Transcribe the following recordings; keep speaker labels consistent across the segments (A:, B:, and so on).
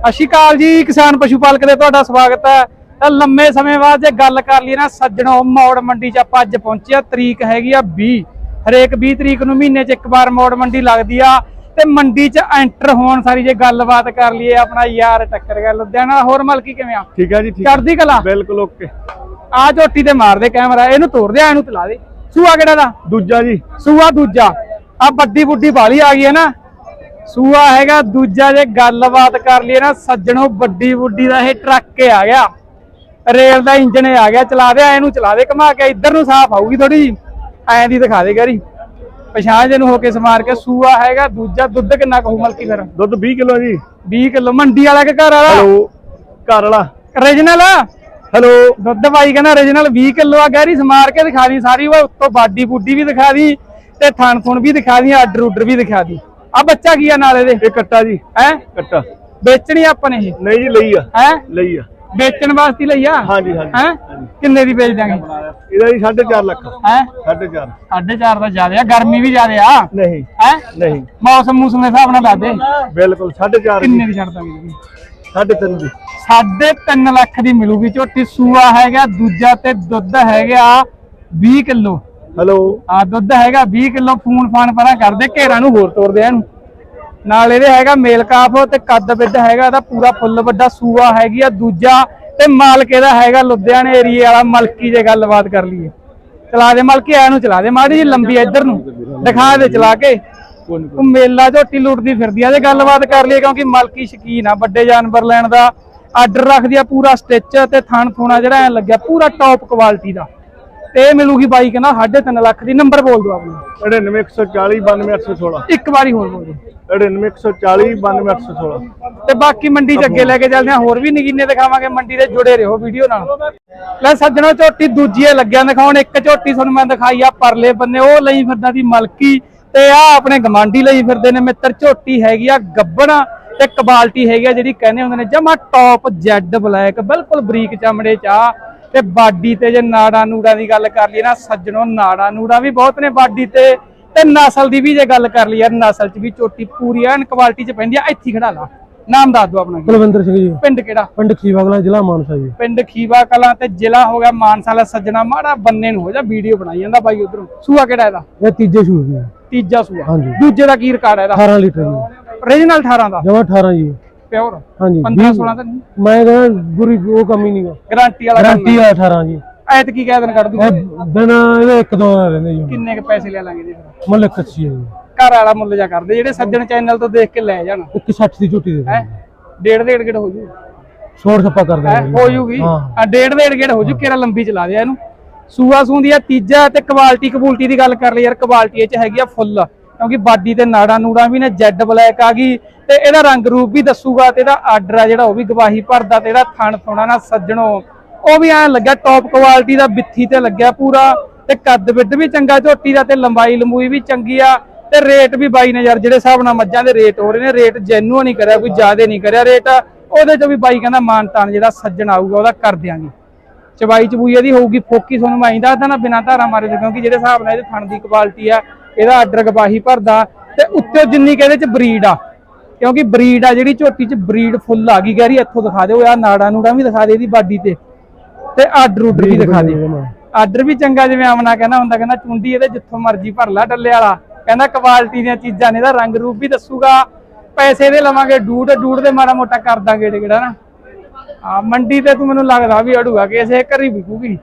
A: ਸਤਿ ਸ਼੍ਰੀ ਅਕਾਲ ਜੀ ਕਿਸਾਨ ਪਸ਼ੂ ਪਾਲਕ ਦੇ ਤੁਹਾਡਾ ਸਵਾਗਤ ਹੈ। ਤਾਂ ਲੰਮੇ ਸਮੇਂ ਬਾਅਦ ਜੇ ਗੱਲ ਕਰ ਲਈ ਨਾ ਸੱਜਣੋ ਮੌੜ ਮੰਡੀ 'ਚ ਆਪਾਂ ਅੱਜ ਪਹੁੰਚੇ ਆ ਤਰੀਕ ਹੈਗੀ ਆ 20 ਹਰੇਕ 20 ਤਰੀਕ ਨੂੰ ਮਹੀਨੇ 'ਚ ਇੱਕ ਵਾਰ ਮੌੜ ਮੰਡੀ ਲੱਗਦੀ ਆ। ਤੇ ਮੰਡੀ 'ਚ ਐਂਟਰ ਹੋਣ ਸਾਰੀ ਜੇ ਗੱਲਬਾਤ ਕਰ ਲਈਏ ਆਪਣਾ ਯਾਰ ਟੱਕਰ ਗਿਆ ਲੁਧਿਆਣਾ। ਹੋਰ ਮਲਕੀ ਕਿਵੇਂ ਆ?
B: ਠੀਕ ਹੈ ਜੀ ਠੀਕ
A: ਚੜਦੀ ਕਲਾ?
B: ਬਿਲਕੁਲ ਓਕੇ।
A: ਆ ਝੋਟੀ ਤੇ ਮਾਰ ਦੇ ਕੈਮਰਾ ਇਹਨੂੰ ਤੋੜ ਦੇ ਇਹਨੂੰ ਤਲਾ ਦੇ। ਸੂਆ ਕਿਹੜਾ ਦਾ?
B: ਦੂਜਾ ਜੀ।
A: ਸੂਆ ਦੂਜਾ। ਆ ਵੱਡੀ ਬੁੱਢੀ ਬਾਲੀ ਆ ਗਈ ਹੈ ਨਾ। ਸੂਆ ਹੈਗਾ ਦੂਜਾ ਜੇ ਗੱਲਬਾਤ ਕਰ ਲਈਏ ਨਾ ਸੱਜਣੋ ਵੱਡੀ ਬੁੱਢੀ ਦਾ ਇਹ ਟਰੱਕ ਆ ਗਿਆ। ਰੇਲ ਦਾ ਇੰਜਨ ਆ ਗਿਆ ਚਲਾ ਦੇ ਇਹਨੂੰ ਚਲਾ ਦੇ ਘਮਾ ਕੇ ਇੱਧਰ ਨੂੰ ਸਾਫ਼ ਆਊਗੀ ਥੋੜੀ ਜੀ ਐਂ ਦੀ ਦਿਖਾ ਦੇ ਗਰੀ ਪਛਾਣ ਜੇ ਨੂੰ ਹੋ ਕੇ ਸਮਾਰ ਕੇ ਸੂਆ ਹੈਗਾ ਦੂਜਾ ਦੁੱਧ ਕਿੰਨਾ ਕਹੂ ਮਲਕੀ ਫਿਰ?
B: ਦੁੱਧ 20 ਕਿਲੋ ਜੀ।
A: 20 ਕਿਲੋ ਮੰਡੀ ਵਾਲਾ ਕਿ ਘਰ ਵਾਲਾ?
B: ਹੈਲੋ ਘਰ ਵਾਲਾ।
A: Original
B: hello.
A: ਦੁੱਧ ਬਾਈ ਕਹਿੰਦਾ origignal 20 ਕਿਲੋ ਆ ਗੈਰੀ ਸਮਾਰ ਕੇ ਦਿਖਾ ਦੀ ਸਾਰੀ ਉਹ ਉੱਤੋਂ ਬਾਡੀ ਬੁੱਡੀ ਵੀ ਦਿਖਾ ਦੀ ਤੇ ਥਣ ਥੁਣ ਵੀ ਦਿਖਾ ਦੀ ਆਰਡਰ ਉਡਰ ਵੀ ਦਿਖਾ ਦੀ। ਆ ਬੱਚਾ ਕੀ ਆ ਨਾਲ ਇਹਦੇ?
B: ਇਹ ਕੱਟਾ ਜੀ।
A: ਹੈ?
B: ਕੱਟਾ।
A: ਵੇਚਣੀ ਆਪਾਂ ਨੇ ਇਹ?
B: ਨਹੀਂ ਜੀ ਲਈ ਆ।
A: ਹੈ?
B: ਲਈ ਆ।
A: ਵੇਚਣ ਵਾਸਤੇ ਲਈ ਆ?
B: ਹਾਂਜੀ ਹਾਂਜੀ।
A: ਹੈ? ਕਿੰਨੇ ਦੀ ਵੇਚ ਦਾਂਗੇ
B: ਇਹਦਾ ਜੀ 4.5 ਲੱਖ।
A: ਹੈ?
B: 4.5
A: 4.5 ਦਾ ਜ਼ਿਆਦਾ ਆ ਗਰਮੀ ਵੀ ਜ਼ਿਆਦਾ ਆ।
B: ਨਹੀਂ।
A: ਹੈ?
B: ਨਹੀਂ।
A: ਮੌਸਮ ਮੂਸਮ ਦੇ ਹਿਸਾਬ ਨਾਲ ਦੱਸ ਦੇ
B: ਬਿਲਕੁਲ 4.5
A: ਕਿੰਨੇ ਦੀ। ਛੱਡ ਦਾਂਗੇ ਜੀ?
B: 3.5 ਦੀ।
A: ਸਾਢੇ 3 ਲੱਖ ਦੀ ਮਿਲੂਗੀ ਝੋਟੀ। ਸੂਆ ਹੈਗਾ ਦੂਜਾ ਤੇ ਦੁੱਧ ਹੈਗਾ 20 ਕਿਲੋ।
B: ਹੈਲੋ।
A: ਆ ਦੁੱਧ ਹੈਗਾ 20 ਕਿਲੋ ਫੂਨ ਫਾਨ ਪਰਾਂ ਕਰਦੇ, ਘੇਰਾ ਨੂੰ ਹੋਰ ਤੋੜਦੇ ਆ ਇਹਨੂੰ। ਨਾਲ ਇਹਦੇ ਹੈਗਾ ਮੇਲ ਕਾਫ ਤੇ ਕੱਦ ਵਿੱਡ ਹੈਗਾ, ਇਹਦਾ ਪੂਰਾ ਫੁੱਲ ਵੱਡਾ ਸੂਆ ਹੈਗੀ ਆ, ਦੂਜਾ ਤੇ ਮਾਲਕ ਇਹਦਾ ਹੈਗਾ ਲੁਧਿਆਣੇ ਏਰੀਏ ਵਾਲਾ, ਮਲਕੀ ਜੇ ਗੱਲਬਾਤ ਕਰ ਲਈਏ। ਚਲਾ ਦੇ ਮਲਕੀ ਐ ਨੂੰ ਚਲਾ ਦੇ, ਮਾੜੀ ਜੀ ਲੰਬੀ ਆ ਇੱਧਰ ਨੂੰ। ਦਿਖਾ ਦੇ ਚਲਾ ਕੇ। ਉਹ ਮੇਲਾ ਝੋਟੀ ਲੁੱਟਦੀ ਫਿਰਦੀ ਆ, ਜੇ ਗੱਲਬਾਤ ਕਰ ਲਈਏ, ਕਿਉਂਕਿ ਮਲਕੀ ਸ਼ਕੀਨ ਆ, ਵੱਡੇ ਜਾਨਵਰ ਲੈਣ ਦਾ। ਆਰਡਰ ਰੱਖਦੀ ਆ ਪੂਰਾ ਸਟਿਚ ਤੇ ਥਣ ਥੂਣਾ ਜਿਹੜਾ ਐ ਲੱਗਿਆ, ਪੂਰਾ ਟੌਪ ਕੁਆਲਿਟੀ ਦਾ। ਤੇ ਇਹ ਮਿਲੂਗੀ ਬਾਈ ਕਹਿੰਦਾ 3.5 ਲੱਖ ਦੀ ਨੰਬਰ ਬੋਲ ਦਿਓ ਆਪਣਾ।
B: 99140 92816
A: ਇੱਕ ਵਾਰੀ ਹੋਰ ਬੋਲ ਦਿਓ।
B: 99140 92816
A: ਤੇ ਬਾਕੀ ਮੰਡੀ ਚ ਅੱਗੇ ਲੈ ਕੇ ਚੱਲਦੇ ਹਾਂ ਹੋਰ ਵੀ ਨਗੀਨੇ ਦਿਖਾਵਾਂਗੇ ਮੰਡੀ ਦੇ ਜੁੜੇ ਰਹੋ ਵੀਡੀਓ ਨਾਲ। ਲੈ ਸੱਜਣੋ ਝੋਟੀ ਦੂਜੀਏ ਲੱਗਿਆ ਦਿਖਾਉਣ ਇੱਕ ਝੋਟੀ ਤੁਹਾਨੂੰ ਮੈਂ ਦਿਖਾਈ ਆ ਪਰਲੇ ਬੰਨੇ ਉਹ ਲਈ ਫਿਰਦਾ ਦੀ ਮਲਕੀ ਤੇ ਆ ਆਪਣੇ ਗਮਾਂਡੀ ਲਈ ਫਿਰਦੇ ਨੇ ਮਿੱਤਰ ਝੋਟੀ ਹੈਗੀ ਆ ਗੱਬਣਾ ਤੇ ਕਬਾਲਟੀ ਹੈਗੀ ਆ ਜਿਹੜੀ ਕਹਿੰਦੇ ਹੁੰਦੇ ਨੇ ਜਮਾ ਟੌਪ ਜੈਡ ਬਲੈਕ ਬਿਲਕੁਲ ਬਰੀਕ ਚਮੜੇ ਚ ਆ। ਤੇ ਬਾਡੀ ਤੇ ਜੇ ਨਾੜਾ ਨੂੜਾ ਦੀ ਗੱਲ ਕਰ ਲਈ ਨਾ ਸੱਜਣੋ ਨਾੜਾ ਨੂੜਾ ਵੀ ਬਹੁਤ ਨੇ ਬਾਡੀ ਤੇ ਤੇ ਨਸਲ ਦੀ ਵੀ ਜੇ ਗੱਲ ਕਰ ਲਈ ਯਾਰ ਨਸਲ ਚ ਵੀ ਝੋਟੀ ਪੂਰੀ ਐਨ ਕੁਆਲਿਟੀ ਚ ਪੈਂਦੀ ਆ ਇੱਥੇ ਖੜਾ ਲਾ। ਨਾਮ ਦੱਸ ਦਿਓ ਆਪਣਾ।
C: ਕੁਲਵਿੰਦਰ ਸਿੰਘ ਜੀ।
A: ਪਿੰਡ ਕਿਹੜਾ?
C: ਪਿੰਡ ਖੀਵਾਗਲਾ ਜ਼ਿਲ੍ਹਾ ਮਾਨਸਾ ਜੀ।
A: ਪਿੰਡ ਖੀਵਾ ਕਲਾਂ ਤੇ ਜ਼ਿਲ੍ਹਾ ਹੋ ਗਿਆ ਮਾਨਸਾ ਵਾਲਾ ਸੱਜਣਾ ਮਾੜਾ ਬੰਨੇ ਨੂੰ ਹੋ ਜਾ ਵੀਡੀਓ ਬਣਾਈ ਜਾਂਦਾ ਬਾਈ ਉਧਰੋਂ। ਸੂਆ ਕਿਹੜਾ ਇਹਦਾ?
C: ਇਹ ਤੀਜੇ ਸ਼ੂਰ ਜੀ
A: ਤੀਜਾ ਸੂਆ।
C: ਹਾਂਜੀ।
A: ਦੂਜੇ ਦਾ ਕੀ ਰਿਕਾਰਡ ਹੈ ਇਹਦਾ?
C: 18 ਲੀਟਰ ਜੀ।
A: ਓਰੀਜਨਲ 18 ਦਾ?
C: ਜਮਾ 18 ਜੀ।
A: ਪਿਓਰ?
C: ਹਾਂਜੀ
A: 15 16 ਤਾਂ ਨਹੀਂ?
C: ਮੈਂ ਕਹਿੰਦਾ ਗੁਰੀ ਉਹ ਕੰਮ ਹੀ ਨਹੀਂਗਾ
A: ਗਾਰੰਟੀ ਵਾਲਾ
C: ਗਰੰਟੀ ਆ 18 ਜੀ।
A: ਐਤ ਕੀ ਕਹਿ ਦੇਣ ਕੱਢ ਦੂ
C: ਇਹ ਦਿਨ ਇਹਦੇ ਇੱਕ ਦੋ ਦਿਨ ਰਹਿੰਦੇ ਜੀ।
A: ਕਿੰਨੇ ਕ ਪੈਸੇ ਲੈ ਲਾਂਗੇ ਜੀ ਫਿਰ?
C: ਮੁੱਲ ਕੱਚੀ ਹੈ ਜੀ।
A: ਘਰ ਵਾਲਾ ਮੁੱਲ ਜਾ ਕਰਦੇ ਜਿਹੜੇ ਸੱਜਣ ਚੈਨਲ ਤੋਂ ਦੇਖ ਕੇ ਲੈ ਜਾਣ।
C: ਇੱਕ 60 ਦੀ ਝੋਟੀ ਦੇ
A: ਹੈ? ਡੇਢ ਡੇਢ ਗੇੜ ਹੋ ਜੂ।
C: ਛੋੜ ਛੱਪਾ ਕਰ ਦਿੰਦੇ
A: ਹੋ ਜੂਗੀ। ਆ ਡੇਢ ਡੇਢ ਗੇੜ ਹੋ ਜੂ ਕਿਹੜਾ ਲੰਬੀ ਚਲਾ ਦਿਆ ਇਹਨੂੰ। ਸੂਆ ਸੂੰਦੀ ਆ ਤੀਜਾ ਤੇ ਕੁਆਲਿਟੀ ਕਬੂਲਟੀ ਦੀ ਗੱਲ ਕਰ ਲਈ ਯਾਰ ਕੁਆਲਿਟੀ ਇਹ ਚ ਹੈਗੀ ਆ ਫੁੱਲ। ਕਿਉਂਕਿ ਬਾਡੀ ਤੇ ਨਾੜਾਂ ਨੂੜਾਂ ਵੀ ਨੇ ਜੈਡ ਬਲੈਕ ਆ ਗਈ ਤੇ ਇਹਦਾ ਰੰਗ ਰੂਪ ਵੀ ਦੱਸੂਗਾ ਤੇ ਇਹਦਾ ਆਰਡਰ ਆ ਜਿਹੜਾ ਉਹ ਵੀ ਗਵਾਹੀ ਭਰਦਾ ਤੇ ਇਹਦਾ ਥਣ ਥੋਣਾ ਨਾ ਸੱਜਣੋ। ਉਹ ਵੀ ਐਂ ਲੱਗਿਆ ਟੌਪ ਕੁਆਲਿਟੀ ਦਾ ਬਿੱਥੀ ਤੇ ਲੱਗਿਆ ਪੂਰਾ ਤੇ ਕੱਦ ਵਿੱਡ ਵੀ ਚੰਗਾ, ਝੋਟੀ ਦਾ ਤੇ ਲੰਬਾਈ ਲੰਬੂਈ ਵੀ ਚੰਗੀ ਆ ਤੇ ਰੇਟ ਵੀ ਬਾਈ ਨੇ ਯਾਰ ਜਿਹੜੇ ਹਿਸਾਬ ਨਾਲ ਮੱਝਾਂ ਦੇ ਰੇਟ ਹੋ ਰਹੇ ਨੇ ਰੇਟ ਜੈਨੂਅਨ ਨਹੀਂ ਕਰਿਆ, ਕੋਈ ਜ਼ਿਆਦਾ ਨਹੀਂ ਕਰਿਆ ਰੇਟ ਉਹਦੇ ਚ ਵੀ ਬਾਈ ਕਹਿੰਦਾ ਮਾਨ ਤਾਨ ਜਿਹੜਾ ਸੱਜਣ ਆਊਗਾ ਉਹਦਾ ਕਰ ਦਿਆਂਗੇ। ਚਬਾਈ ਚਬੂਈ ਇਹਦੀ ਹੋਊਗੀ, ਫੋਕੀ ਤੁਹਾਨੂੰ ਮੈਂ ਇੰਦਾ ਦੱਸਦਾ ਨਾ ਬਿਨਾਂ ਧਾਰਾ ਮਾਰੇ ਕਿਉਂਕਿ ਜਿਹੜੇ ਹਿਸਾਬ ਨਾਲ ਇਹਦੇ ਥਣ ਦੀ ਕੁਆਲਿਟੀ ਆ ਇਹਦਾ ਆਰਡਰ ਗਵਾਹੀ ਭਰਦਾ ਤੇ ਉੱਤੇ ਜਿੰਨੀ ਕਿ ਇਹਦੇ ਚ ਬਰੀਡ ਆ ਕਿਉਂਕਿ ਬਰੀਡ ਆ ਜਿਹੜੀ ਝੋਟੀ ਚ ਬਰੀਡ ਫੁੱਲ ਆ ਗਈ ਗੈਰੀ ਇੱਥੋਂ ਦਿਖਾ ਦਿਓ ਆ ਨਾੜਾ ਨੂੜਾ ਵੀ ਦਿਖਾ ਦੇ ਇਹਦੀ ਬਾਡੀ ਤੇ। ਤੇ ਆਰਡਰ ਉਡਰ ਵੀ ਦਿਖਾ ਦੇ। ਆਰਡਰ ਵੀ ਚੰਗਾ ਜਿਵੇਂ ਆਮਨਾ ਕਹਿੰਦਾ ਹੁੰਦਾ ਕਹਿੰਦਾ ਚੁੰਡੀ ਇਹਦੇ ਜਿੱਥੋਂ ਮਰਜ਼ੀ ਭਰ ਲੈ ਡੱਲੇ ਵਾਲਾ। ਕਹਿੰਦਾ ਕੁਆਲਿਟੀ ਦੀਆਂ ਚੀਜ਼ਾਂ ਨੇ ਇਹਦਾ ਰੰਗ ਰੂਪ ਵੀ ਦੱਸੂਗਾ। ਪੈਸੇ ਦੇ ਲਵਾਂਗੇ ਡੂਡ ਡੂਡ ਦੇ ਮਾੜਾ ਮੋਟਾ ਕਰ ਦਾਂਗੇ ਜਿਹੜਾ ਨਾ। ਆ ਮੰਡੀ ਤੇ ਤੂੰ ਮੈਨੂੰ ਲੱਗਦਾ ਵੀ ਅੜੂਗਾ ਕਿ ਇਸੇ ਘਰੀ ਵਿਕੂਗੀ।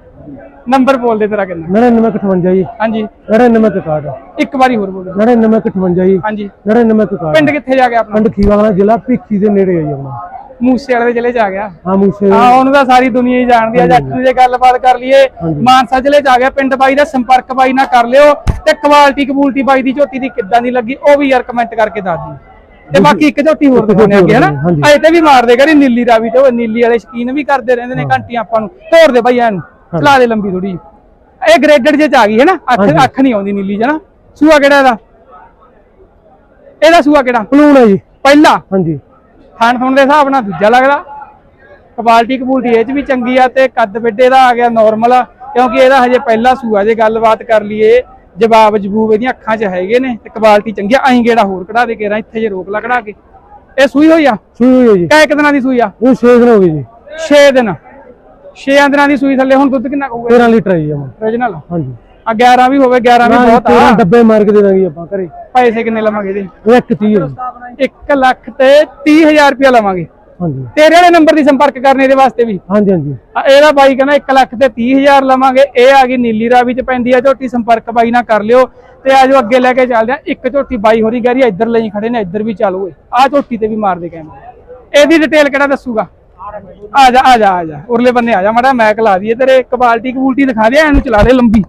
A: ਨੰਬਰ ਬੋਲ ਦੇ ਤੇਰਾ ਕਿੰਨਾ
C: 9958 ਜੀ।
A: ਹਾਂਜੀ।
C: 9961
A: ਇੱਕ ਵਾਰੀ ਹੋਰ ਬੋਲ।
C: 9958 ਜੀ।
A: ਹਾਂਜੀ।
C: 9961
A: ਪਿੰਡ ਕਿੱਥੇ ਜਾ ਗਿਆ ਆਪਣਾ?
C: ਪਿੰਡ ਖੀਵਾਗਲਾ ਜ਼ਿਲ੍ਹਾ ਭਿੱਖੀ ਦੇ ਨੇੜੇ ਹੈ ਜੀ ਆਪਣਾ।
A: ਮੂਸੇ ਵਾਲੇ ਦੇ ਜ਼ਿਲ੍ਹੇ ਚ ਆ ਗਿਆ।
C: ਹਾਂ ਮੂਸੇ
A: ਹਾਂ ਉਹਨੂੰ ਤਾਂ ਸਾਰੀ ਦੁਨੀਆ ਹੀ ਜਾਣਦੀ ਆ। ਜੱਟ ਜੇ ਗੱਲਬਾਤ ਕਰ ਲਈਏ ਮਾਨਸਾ ਜ਼ਿਲ੍ਹੇ ਚ ਆ ਗਿਆ ਪਿੰਡ ਬਾਈ ਦਾ। ਸੰਪਰਕ ਬਾਈ ਨਾਲ ਕਰ ਲਿਓ ਤੇ ਕੁਆਲਿਟੀ ਕਬੂਲਟੀ ਬਾਈ ਦੀ ਝੋਟੀ ਦੀ ਕਿੱਦਾਂ ਦੀ ਲੱਗੀ ਉਹ ਵੀ ਯਾਰ ਕਮੈਂਟ ਕਰਕੇ ਦੱਸ ਦੀ ਤੇ ਬਾਕੀ ਇੱਕ ਝੋਟੀ ਹੋਰ ਦਿਖਾਉਣੇ ਅੱਗੇ ਹਨਾ। ਅਜੇ ਤੇ ਵੀ ਮਾਰਦੇ ਕਰੀ ਨੀਲੀ ਰਾਵੀ ਤੇ ਉਹ ਨੀਲੀ ਵਾਲੇ ਸ਼ਕੀਨ ਵੀ ਕਰਦੇ ਰਹਿੰਦੇ ਨੇ ਘੰਟੀਆਂ ਆਪਾਂ ਨੂੰ। ਤੋੜ ਦੇ ਬਾਈ ਇਹਨੂੰ ਚਲਾ ਦੇ ਲੰਬੀ ਥੋੜੀ ਇਹ ਗ੍ਰੇਡਡ ਜੇ ਚ ਆ ਗਈ ਹੈ ਨਾ ਅੱਖ ਅੱਖ ਨਹੀਂ ਆਉਂਦੀ ਨੀਲੀ ਨਾ ਸੂਆ ਕਿਹੜਾ ਇਹਦਾ? ਇਹਦਾ ਸੂਆ ਕਿਹੜਾ?
C: ਪਲੂਣ ਹੈ ਜੀ।
A: ਪਹਿਲਾ।
C: ਹਾਂਜੀ।
A: ਖਾਣ ਖੁਣ ਦੇ ਹਿਸਾਬ ਨਾਲ ਦੂਜਾ ਲੱਗਦਾ। ਕੁਆਲਿਟੀ ਕਬੂਲਟੀ ਇਹ ਚ ਵੀ ਚੰਗੀ ਆ ਤੇ ਕੱਦ ਵਿੱਡੇ ਦਾ ਆ ਗਿਆ ਨਾਰਮਲ ਕਿਉਂਕਿ ਇਹਦਾ ਹਜੇ ਪਹਿਲਾ ਸੂਆ ਜੇ ਗੱਲਬਾਤ ਕਰ ਲਈਏ ਜਵਾਬ ਜਬੂਬ ਇਹਦੀਆਂ ਅੱਖਾਂ 'ਚ ਹੈਗੇ ਨੇ ਤੇ ਕੁਆਲਿਟੀ ਚੰਗੀ ਆ। ਅਸੀਂ ਗੇੜਾ ਹੋਰ ਕਢਾ ਦੇ ਕੇ ਰਾਂ ਇੱਥੇ ਜੇ ਰੋਕ ਲਾ ਕਢਾ ਕੇ। ਇਹ ਸੂਈ ਹੋਈ ਆ?
C: ਸੂਈ ਹੋਈ ਹੈ ਜੀ।
A: ਕੈ ਦਿਨਾਂ ਦੀ ਸੂਈ ਆ?
C: ਉਹ 6 ਦਿਨ ਹੋ ਗਏ ਜੀ।
A: 6 ਦਿਨ। 6 ਦਿਨਾਂ ਦੀ ਸੂਈ ਥੱਲੇ ਹੁਣ ਦੁੱਧ ਕਿੰਨਾ ਕਹੂਗਾ?
C: 13 ਲੀਟਰ ਜੀ ਜਮਾਂ।
A: ਓਰੀਜਨਲ
C: ਹਾਂਜੀ।
A: ਆ 11 ਵੀ ਹੋਵੇ 11 ਵੀ ਬਹੁਤ
C: 13
A: ਆ
C: ਡੱਬੇ ਮਾਰ ਕੇ ਦੇ ਦਾਂਗੇ ਆਪਾਂ ਘਰੇ।
A: ਪੈਸੇ ਕਿੰਨੇ ਲਵਾਂਗੇ ਜੀ
C: ਇੱਕ 30 ਹੈ ਜੀ।
A: 1 ਲੱਖ ਤੇ 30000 ਰੁਪਇਆ ਲਵਾਂਗੇ।
C: ਹਾਂਜੀ।
A: ਤੇਰੇ ਵਾਲੇ ਨੰਬਰ ਦੀ ਸੰਪਰਕ ਕਰਨੇ ਇਹਦੇ ਵਾਸਤੇ ਵੀ।
C: ਹਾਂਜੀ ਹਾਂਜੀ।
A: ਆ ਇਹਦਾ ਬਾਈ ਕਹਿੰਦਾ 1 ਲੱਖ ਤੇ 30000 ਲਵਾਂਗੇ। ਇਹ ਆ ਗਈ ਨੀਲੀ ਰਾਵੀ ਚ ਪੈਂਦੀ ਆ ਝੋਟੀ ਸੰਪਰਕ ਬਾਈ ਨਾਲ ਕਰ ਲਿਓ। ਤੇ ਆਜੋ ਅੱਗੇ ਲੈ ਕੇ ਚੱਲਦੇ ਆ। ਇੱਕ ਝੋਟੀ ਬਾਈ ਹੋਰੀ ਗੈਰੀ ਇੱਧਰ ਲਈ ਖੜੇ ਨੇ ਇੱਧਰ ਵੀ ਚੱਲ ਓਏ। ਆ ਝੋਟੀ ਤੇ ਵੀ ਮਾਰ ਦੇ ਕੈਮਰਾ। ਇਹਦੀ ਡਿਟੇਲ ਕਿਹੜਾ ਦੱਸੂਗਾ? ਆ ਜਾ ਆ ਜਾ ਆ ਜਾ। ਉਰਲੇ ਬੰਨੇ ਆ ਜਾ ਮਾੜਾ ਮੈਕ ਲਾ ਦਈਏ। ਤੇਰੇ ਕਬਾਲਟੀ ਕਬੂਲਟੀ ਦਿਖਾ ਦੇ ਇਹਨੂੰ ਚਲਾ ਦੇ ਲੰਬੀ।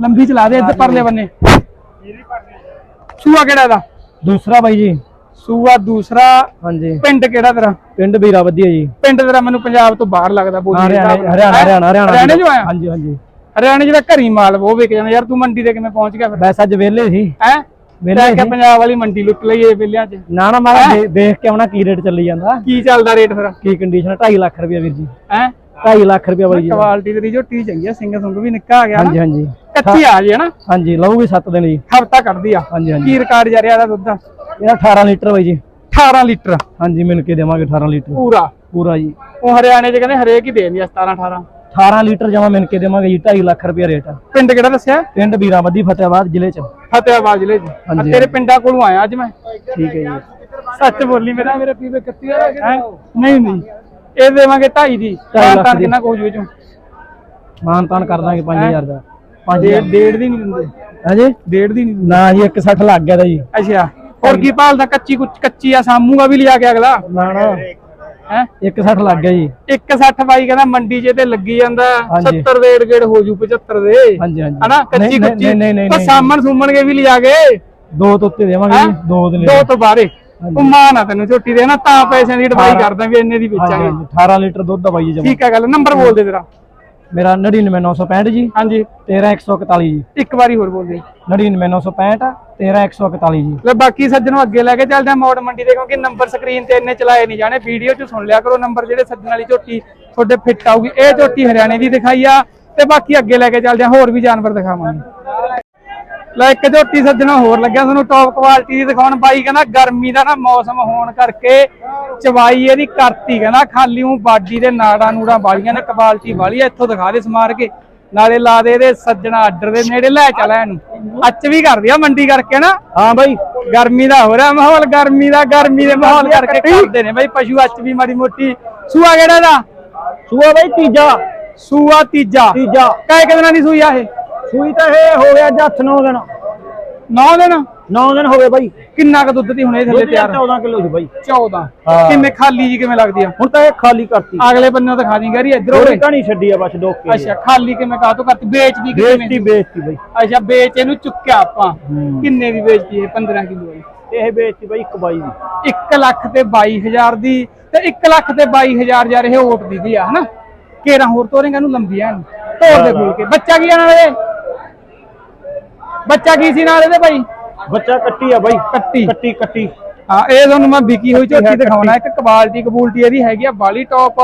A: ਲੰਬੀ ਚਲਾ ਦੇ ਇੱਧਰ ਪਰਲੇ ਬੰਨੇ। ਸੂਆ ਕਿਹੜਾ ਇਹਦਾ?
C: ਦੂਸਰਾ ਬਾਈ ਜੀ।
A: ਸੂਆ ਦੂਸਰਾ।
C: ਹਾਂਜੀ।
A: ਪਿੰਡ ਕਿਹੜਾ ਤੇਰਾ?
C: ਪਿੰਡ ਵੀਰਾ ਵਧੀਆ ਜੀ।
A: ਪਿੰਡ ਤੇਰਾ ਮੈਨੂੰ ਪੰਜਾਬ ਤੋਂ ਬਾਹਰ ਲੱਗਦਾ ਬੋਲੀ ਦੇ
C: ਹਰਿਆਣਾ। ਹਰਿਆਣਾ? ਹਰਿਆਣਾ ਹਰਿਆਣਾ
A: ਜੋ ਆਇਆ?
C: ਹਾਂਜੀ ਹਾਂਜੀ।
A: ਹਰਿਆਣੇ ਜਿਹੜਾ ਘਰੀ ਮਾਲ ਉਹ ਵਿਕ ਜਾਂਦਾ ਯਾਰ ਤੂੰ ਮੰਡੀ ਤੇ ਕਿਵੇਂ ਪਹੁੰਚ ਗਿਆ ਫਿਰ?
C: ਵੈਸੇ ਅੱਜ ਵਿਹਲੇ ਸੀ।
A: ਹੈ? ਪੰਜਾਬ ਵਾਲੀ ਮੰਡੀ ਲੁੱਟ ਲਈਏ ਵਿਲਿਆਂ 'ਚ।
C: ਨਾ ਨਾ ਮੈਂ ਦੇ- ਦੇਖ ਕੇ ਆਉਣਾ ਕੀ ਰੇਟ ਚੱਲੀ ਜਾਂਦਾ।
A: ਕੀ ਚੱਲਦਾ ਰੇਟ ਫਿਰ?
C: ਕੀ ਕੰਡੀਸ਼ਨ 2.5 ਲੱਖ ਰੁਪਏ ਵੀਰ ਜੀ।
A: ਹੈ?
C: 2.5 ਲੱਖ ਰੁਪਏ ਬਾਈ ਜੀ।
A: ਕੁਆਲਿਟੀ ਤੇਰੀ ਝੋਟੀ ਚੰਗੀ ਆ ਸਿੰਘ ਸੁੰਗ ਵੀ ਨਿੱਕਾ ਆ ਗਿਆ
C: ਹਾਂਜੀ
A: ਨਾ।
C: ਹਾਂਜੀ
A: ਕੱਚੀ ਆ ਜੇ ਨਾ।
C: ਹਾਂਜੀ ਲਊਗੀ 7 ਦਿਨ ਜੀ
A: ਹਫਤਾ ਕੱਢਦੀ ਆ।
C: ਹਾਂਜੀ ਹਾਂਜੀ।
A: ਕੀ ਰਿਕਾਰਡ ਜਾ ਰਿਹਾ ਦਾ ਦੁੱਧ? ਦਾ
C: ਇਹਦਾ 18 ਲੀਟਰ ਬਾਈ ਜੀ।
A: 18 ਲੀਟਰ।
C: ਹਾਂਜੀ ਮਿਲ ਕੇ ਦੇਵਾਂਗੇ 18 ਲੀਟਰ।
A: ਪੂਰਾ।
C: ਪੂਰਾ ਜੀ।
A: ਉਹ ਹਰਿਆਣੇ 'ਚ ਕਹਿੰਦੇ ਹਰੇਕ ਹੀ ਦੇ ਦਿੰਦੀ ਆ 17 18
C: 18 ਲੀਟਰ ਜਮਾ ਮਿਲ ਕੇ ਦੇਵਾਂਗੇ ਜੀ 2.5 ਲੱਖ ਰੁਪਏ ਰੇਟ
A: ਪਿੰਡ ਕਿਹੜਾ ਦੱਸਿਆ?
C: ਪਿੰਡ ਵੀਰਾਵਦੀ ਫਤਿਆਬਾਦ ਜ਼ਿਲ੍ਹੇ ਚ।
A: ਫਤਿਆਬਾਦ ਜ਼ਿਲ੍ਹੇ 'ਚ ਆ
C: ਹਾਂਜੀ,
A: ਤੇਰੇ ਪਿੰਡਾਂ ਕੋਲੋਂ ਆਇਆ ਅੱਜ ਮੈਂ।
C: ਠੀਕ ਹੈ ਜੀ।
A: ਸੱਚ ਬੋਲੀ ਮੇਰਾ ਮੇਰੇ ਪੀਵੇ 31 ਹੈ? ਨਹੀਂ ਨਹੀਂ। ਇਹ ਦੇਵਾਂਗੇ 2.5 ਦੀ।
C: ਢਾਈ ਲੱਖ
A: ਤਾਂ
C: ਦੀ।
A: ਕਿੰਨਾ ਕੁ ਹੋ ਜੂ
C: ਮਾਨ ਤਾਨ ਕਰ ਦਾਂਗੇ 5000 ਦਾ। 5000
A: ਡੇਢ ਡੇਢ ਦੀ ਨਹੀਂ ਦਿੰਦੇ।
C: ਹਾਂਜੀ?
A: ਡੇਢ ਦੀ ਨਹੀਂ
C: ਨਾ ਜੀ 160 ਲੱਗ ਗਿਆ ਦਾ ਜੀ।
A: ਅੱਛਾ। ਹੋਰ ਕੀ ਭਾਲਦਾ? ਕੱਚੀ ਕੁਛ ਕੱਚੀ ਆ ਸਾਮੂਗਾ ਵੀ ਲਿਆ ਕੇ ਅਗਲਾ।
C: ਨਾ ਨਾ।
A: ਹੈ?
C: 160 ਲੱਗ ਗਿਆ ਜੀ।
A: 160 ਬਾਈ ਕਹਿੰਦਾ ਮੰਡੀ 'ਚ ਤੇ ਲੱਗੀ ਜਾਂਦਾ
C: ਹਾਂਜੀ।
A: 70 ਦੇ ਗੇੜ ਹੋ ਜੂ 75 ਦੇ।
C: ਹਾਂਜੀ ਹਾਂਜੀ।
A: ਹਨਾ ਕੱਚੀ ਕੁੱਚੀ ਪਰ ਸਾਮਣ ਸੂਮਣ ਕੇ ਵੀ ਲਿਆ ਕੇ।
C: ਦੋ ਤੋਂ ਉੱਤੇ ਦੇਵਾਂਗੇ
A: ਹੈਂ?
C: ਜੀ ਦੋ ਦਿਨ
A: ਦੋ ਤੋਂ ਬਾਰੇ ਉਹ ਮਾਨ ਆ ਤੈਨੂੰ ਝੋਟੀ ਦੇ ਨਾ ਤਾਂ ਪੈਸਿਆਂ ਦੀ ਡਿਵਾਈ ਕਰਦਾ ਵੀ ਇੰਨੇ ਦੀ ਵੇਚਾਂਗੇ।
C: ਹਾਂਜੀ 18 ਲੀਟਰ ਦੁੱਧ ਦਾ ਬਾਈ ਜੀ ਜਮਾ।
A: ਠੀਕ ਆ ਗੱਲ ਨੰਬਰ ਬੋਲ ਦੇ ਤੇਰਾ।
C: ਮੇਰਾ 99965 ਜੀ।
A: ਹਾਂਜੀ।
C: 13141 ਜੀ।
A: ਇੱਕ ਵਾਰੀ ਹੋਰ ਬੋਲ ਦੇ
C: 99965 13141 ਜੀ।
A: ਲੈ ਬਾਕੀ ਸੱਜਣੋਂ ਅੱਗੇ ਲੈ ਕੇ ਚੱਲਦੇ ਆ ਮੋੜ ਮੰਡੀ ਦੇ ਕਿਉਂਕਿ ਨੰਬਰ ਸਕਰੀਨ ਤੇ ਇੰਨੇ ਚਲਾਏ ਨਹੀਂ ਜਾਣੇ। ਵੀਡੀਓ 'ਚ ਸੁਣ ਲਿਆ ਕਰੋ ਨੰਬਰ ਜਿਹੜੇ ਸੱਜਣ ਵਾਲੀ ਝੋਟੀ ਤੁਹਾਡੇ ਫਿੱਟ ਆਊਗੀ। ਇਹ ਝੋਟੀ ਹਰਿਆਣੇ ਦੀ ਦਿਖਾਈ ਆ। ਤੇ ਬਾਕੀ ਅੱਗੇ ਲੈ ਕੇ ਚੱਲਦੇ ਆ ਹੋਰ ਵੀ ਜਾਨਵਰ ਦਿਖਾਵਾਂਗੇ। ਲੈ ਇੱਕ ਝੋਟੀ ਸੱਜਣੋਂ ਹੋਰ ਲੱਗਿਆ ਤੁਹਾਨੂੰ ਟੌਪ ਕੁਆਲਿਟੀ ਦੀ ਦਿਖਾਉਣ। ਬਾਈ ਕਹਿੰਦਾ ਗਰਮੀ ਦਾ ਨਾ ਮੌਸਮ ਹੋਣ ਕਰਕੇ ਚਵਾਈ ਇਹਦੀ ਕਰਤੀ ਕਹਿੰਦਾ ਖਾਲੀ ਉਹ ਬਾਡੀ ਦੇ ਨਾੜਾਂ ਨੂੜਾਂ ਵਾਲੀਆਂ ਨੇ ਕੁਆਲਿਟੀ ਵਾਲੀ ਇੱਥੋਂ ਦਿਖਾ ਦੇ ਸਮਾਰ ਕੇ। ਨਾਲੇ ਲਾ ਦੇ ਇਹਦੇ ਸੱਜਣਾ ਆਰਡਰ ਦੇ ਨੇੜੇ ਲੈ ਚੱਲ ਇਹਨੂੰ। ਅੱਚ ਵੀ ਕਰਦੀ ਆ ਮੰਡੀ ਕਰਕੇ ਨਾ।
C: ਹਾਂ ਬਾਈ।
A: ਗਰਮੀ ਦਾ ਹੋ ਰਿਹਾ ਮਾਹੌਲ ਗਰਮੀ ਦਾ ਗਰਮੀ ਦੇ ਮਾਹੌਲ ਕਰਕੇ ਕਰਦੇ ਨੇ ਬਈ ਪਸ਼ੂ ਅੱਜ ਵੀ ਮਾੜੀ ਮੋਟੀ। ਸੂਆ ਕਿਹੜਾ ਦਾ
C: ਸੂਆ ਬਾਈ ਤੀਜਾ।
A: ਸੂਆ ਤੀਜਾ।
C: ਤੀਜਾ।
A: ਕਾਇ ਕਿਦਨਾਂ ਦੀ ਸੂਈ ਆ ਇਹ?
C: ਸੂਈ ਤਾਂ ਇਹ ਹੋ ਗਿਆ 8 9 ਦਿਨ।
A: 9 ਦਿਨ?
C: 9 ਦਿਨ ਹੋ ਗਏ ਬਾਈ।
A: ਕਿੰਨਾ ਕ ਦੁੱਧ ਦੀ ਹੁਣੇ ਥੱਲੇ ਤਿਆਰ?
C: 14 ਕਿਲੋ ਸੀ ਬਾਈ।
A: 14
C: ਹਾਂ।
A: ਕਿਵੇਂ ਖਾਲੀ ਜੀ ਕਿਵੇਂ ਲੱਗਦੀ ਆ?
C: ਹੁਣ ਤਾਂ ਇਹ ਖਾਲੀ ਕਰਤੀ।
A: ਅਗਲੇ ਬੰਨੇ ਦਿਖਾ ਦੀ ਗਰੀ ਇਧਰ ਹੋਰੇ
C: ਕਹਾਣੀ ਛੱਡੀ ਆ ਬਸ ਡੋਕੇ
A: ਅੱਛਾ ਖਾਲੀ ਕਿਵੇਂ ਕਾਹ ਤੋਂ ਕਰਤੀ ਵੇਚਦੀ ਕਿਵੇਂ?
C: ਬੇਇੱਜ਼ਤੀ ਬਾਈ।
A: ਅੱਛਾ ਵੇਚ ਇਹਨੂੰ ਚੁੱਕਿਆ ਆਪਾਂ। ਕਿੰਨੇ ਦੀ ਵੇਚਦੀ ਇਹ? 15 ਕਿਲੋ ਵਾਲੀ।
C: ਇਹ ਬੇਇੱਜ਼ਤੀ ਬਾਈ ਇੱਕ ਬਾਈ ਦੀ।
A: 1 ਲੱਖ ਤੇ 22000 ਦੀ ਤੇ 1 ਲੱਖ ਤੇ 22000 ਯਾਰ ਇਹ ਓਟ ਦੀ ਦੀ ਆ ਹਨਾ? ਕੇਰਾ ਹੋਰ ਤੋਰੇਗਾ ਇਹਨੂੰ ਲੰਬੀਆਂ ਨੂੰ। ਤੋੜ ਦੇ ਖੋਲ ਕੇ ਬੱਚਾ ਕੀ ਆ ਨਾਲ ਇਹ ਬੱਚਾ ਕੀ ਸੀ ਨਾਲ ਇਹਦੇ ਭਾਈ?
C: ਬੱਚਾ ਕੱਟੀ ਆ ਬਾਈ।
A: ਕੱਟੀ।
C: ਕੱਟੀ ਕੱਟੀ।
A: ਹਾਂ ਇਹ ਤੁਹਾਨੂੰ ਮੈਂ ਵਿਕੀ ਹੋਈ ਝੋਟੀ ਦਿਖਾਉਣਾ। ਇੱਕ ਕਬਾਲਟੀ ਕਬੂਲਟੀ ਇਹਦੀ ਹੈਗੀ ਆ ਬਾਲੀ ਟੌਪ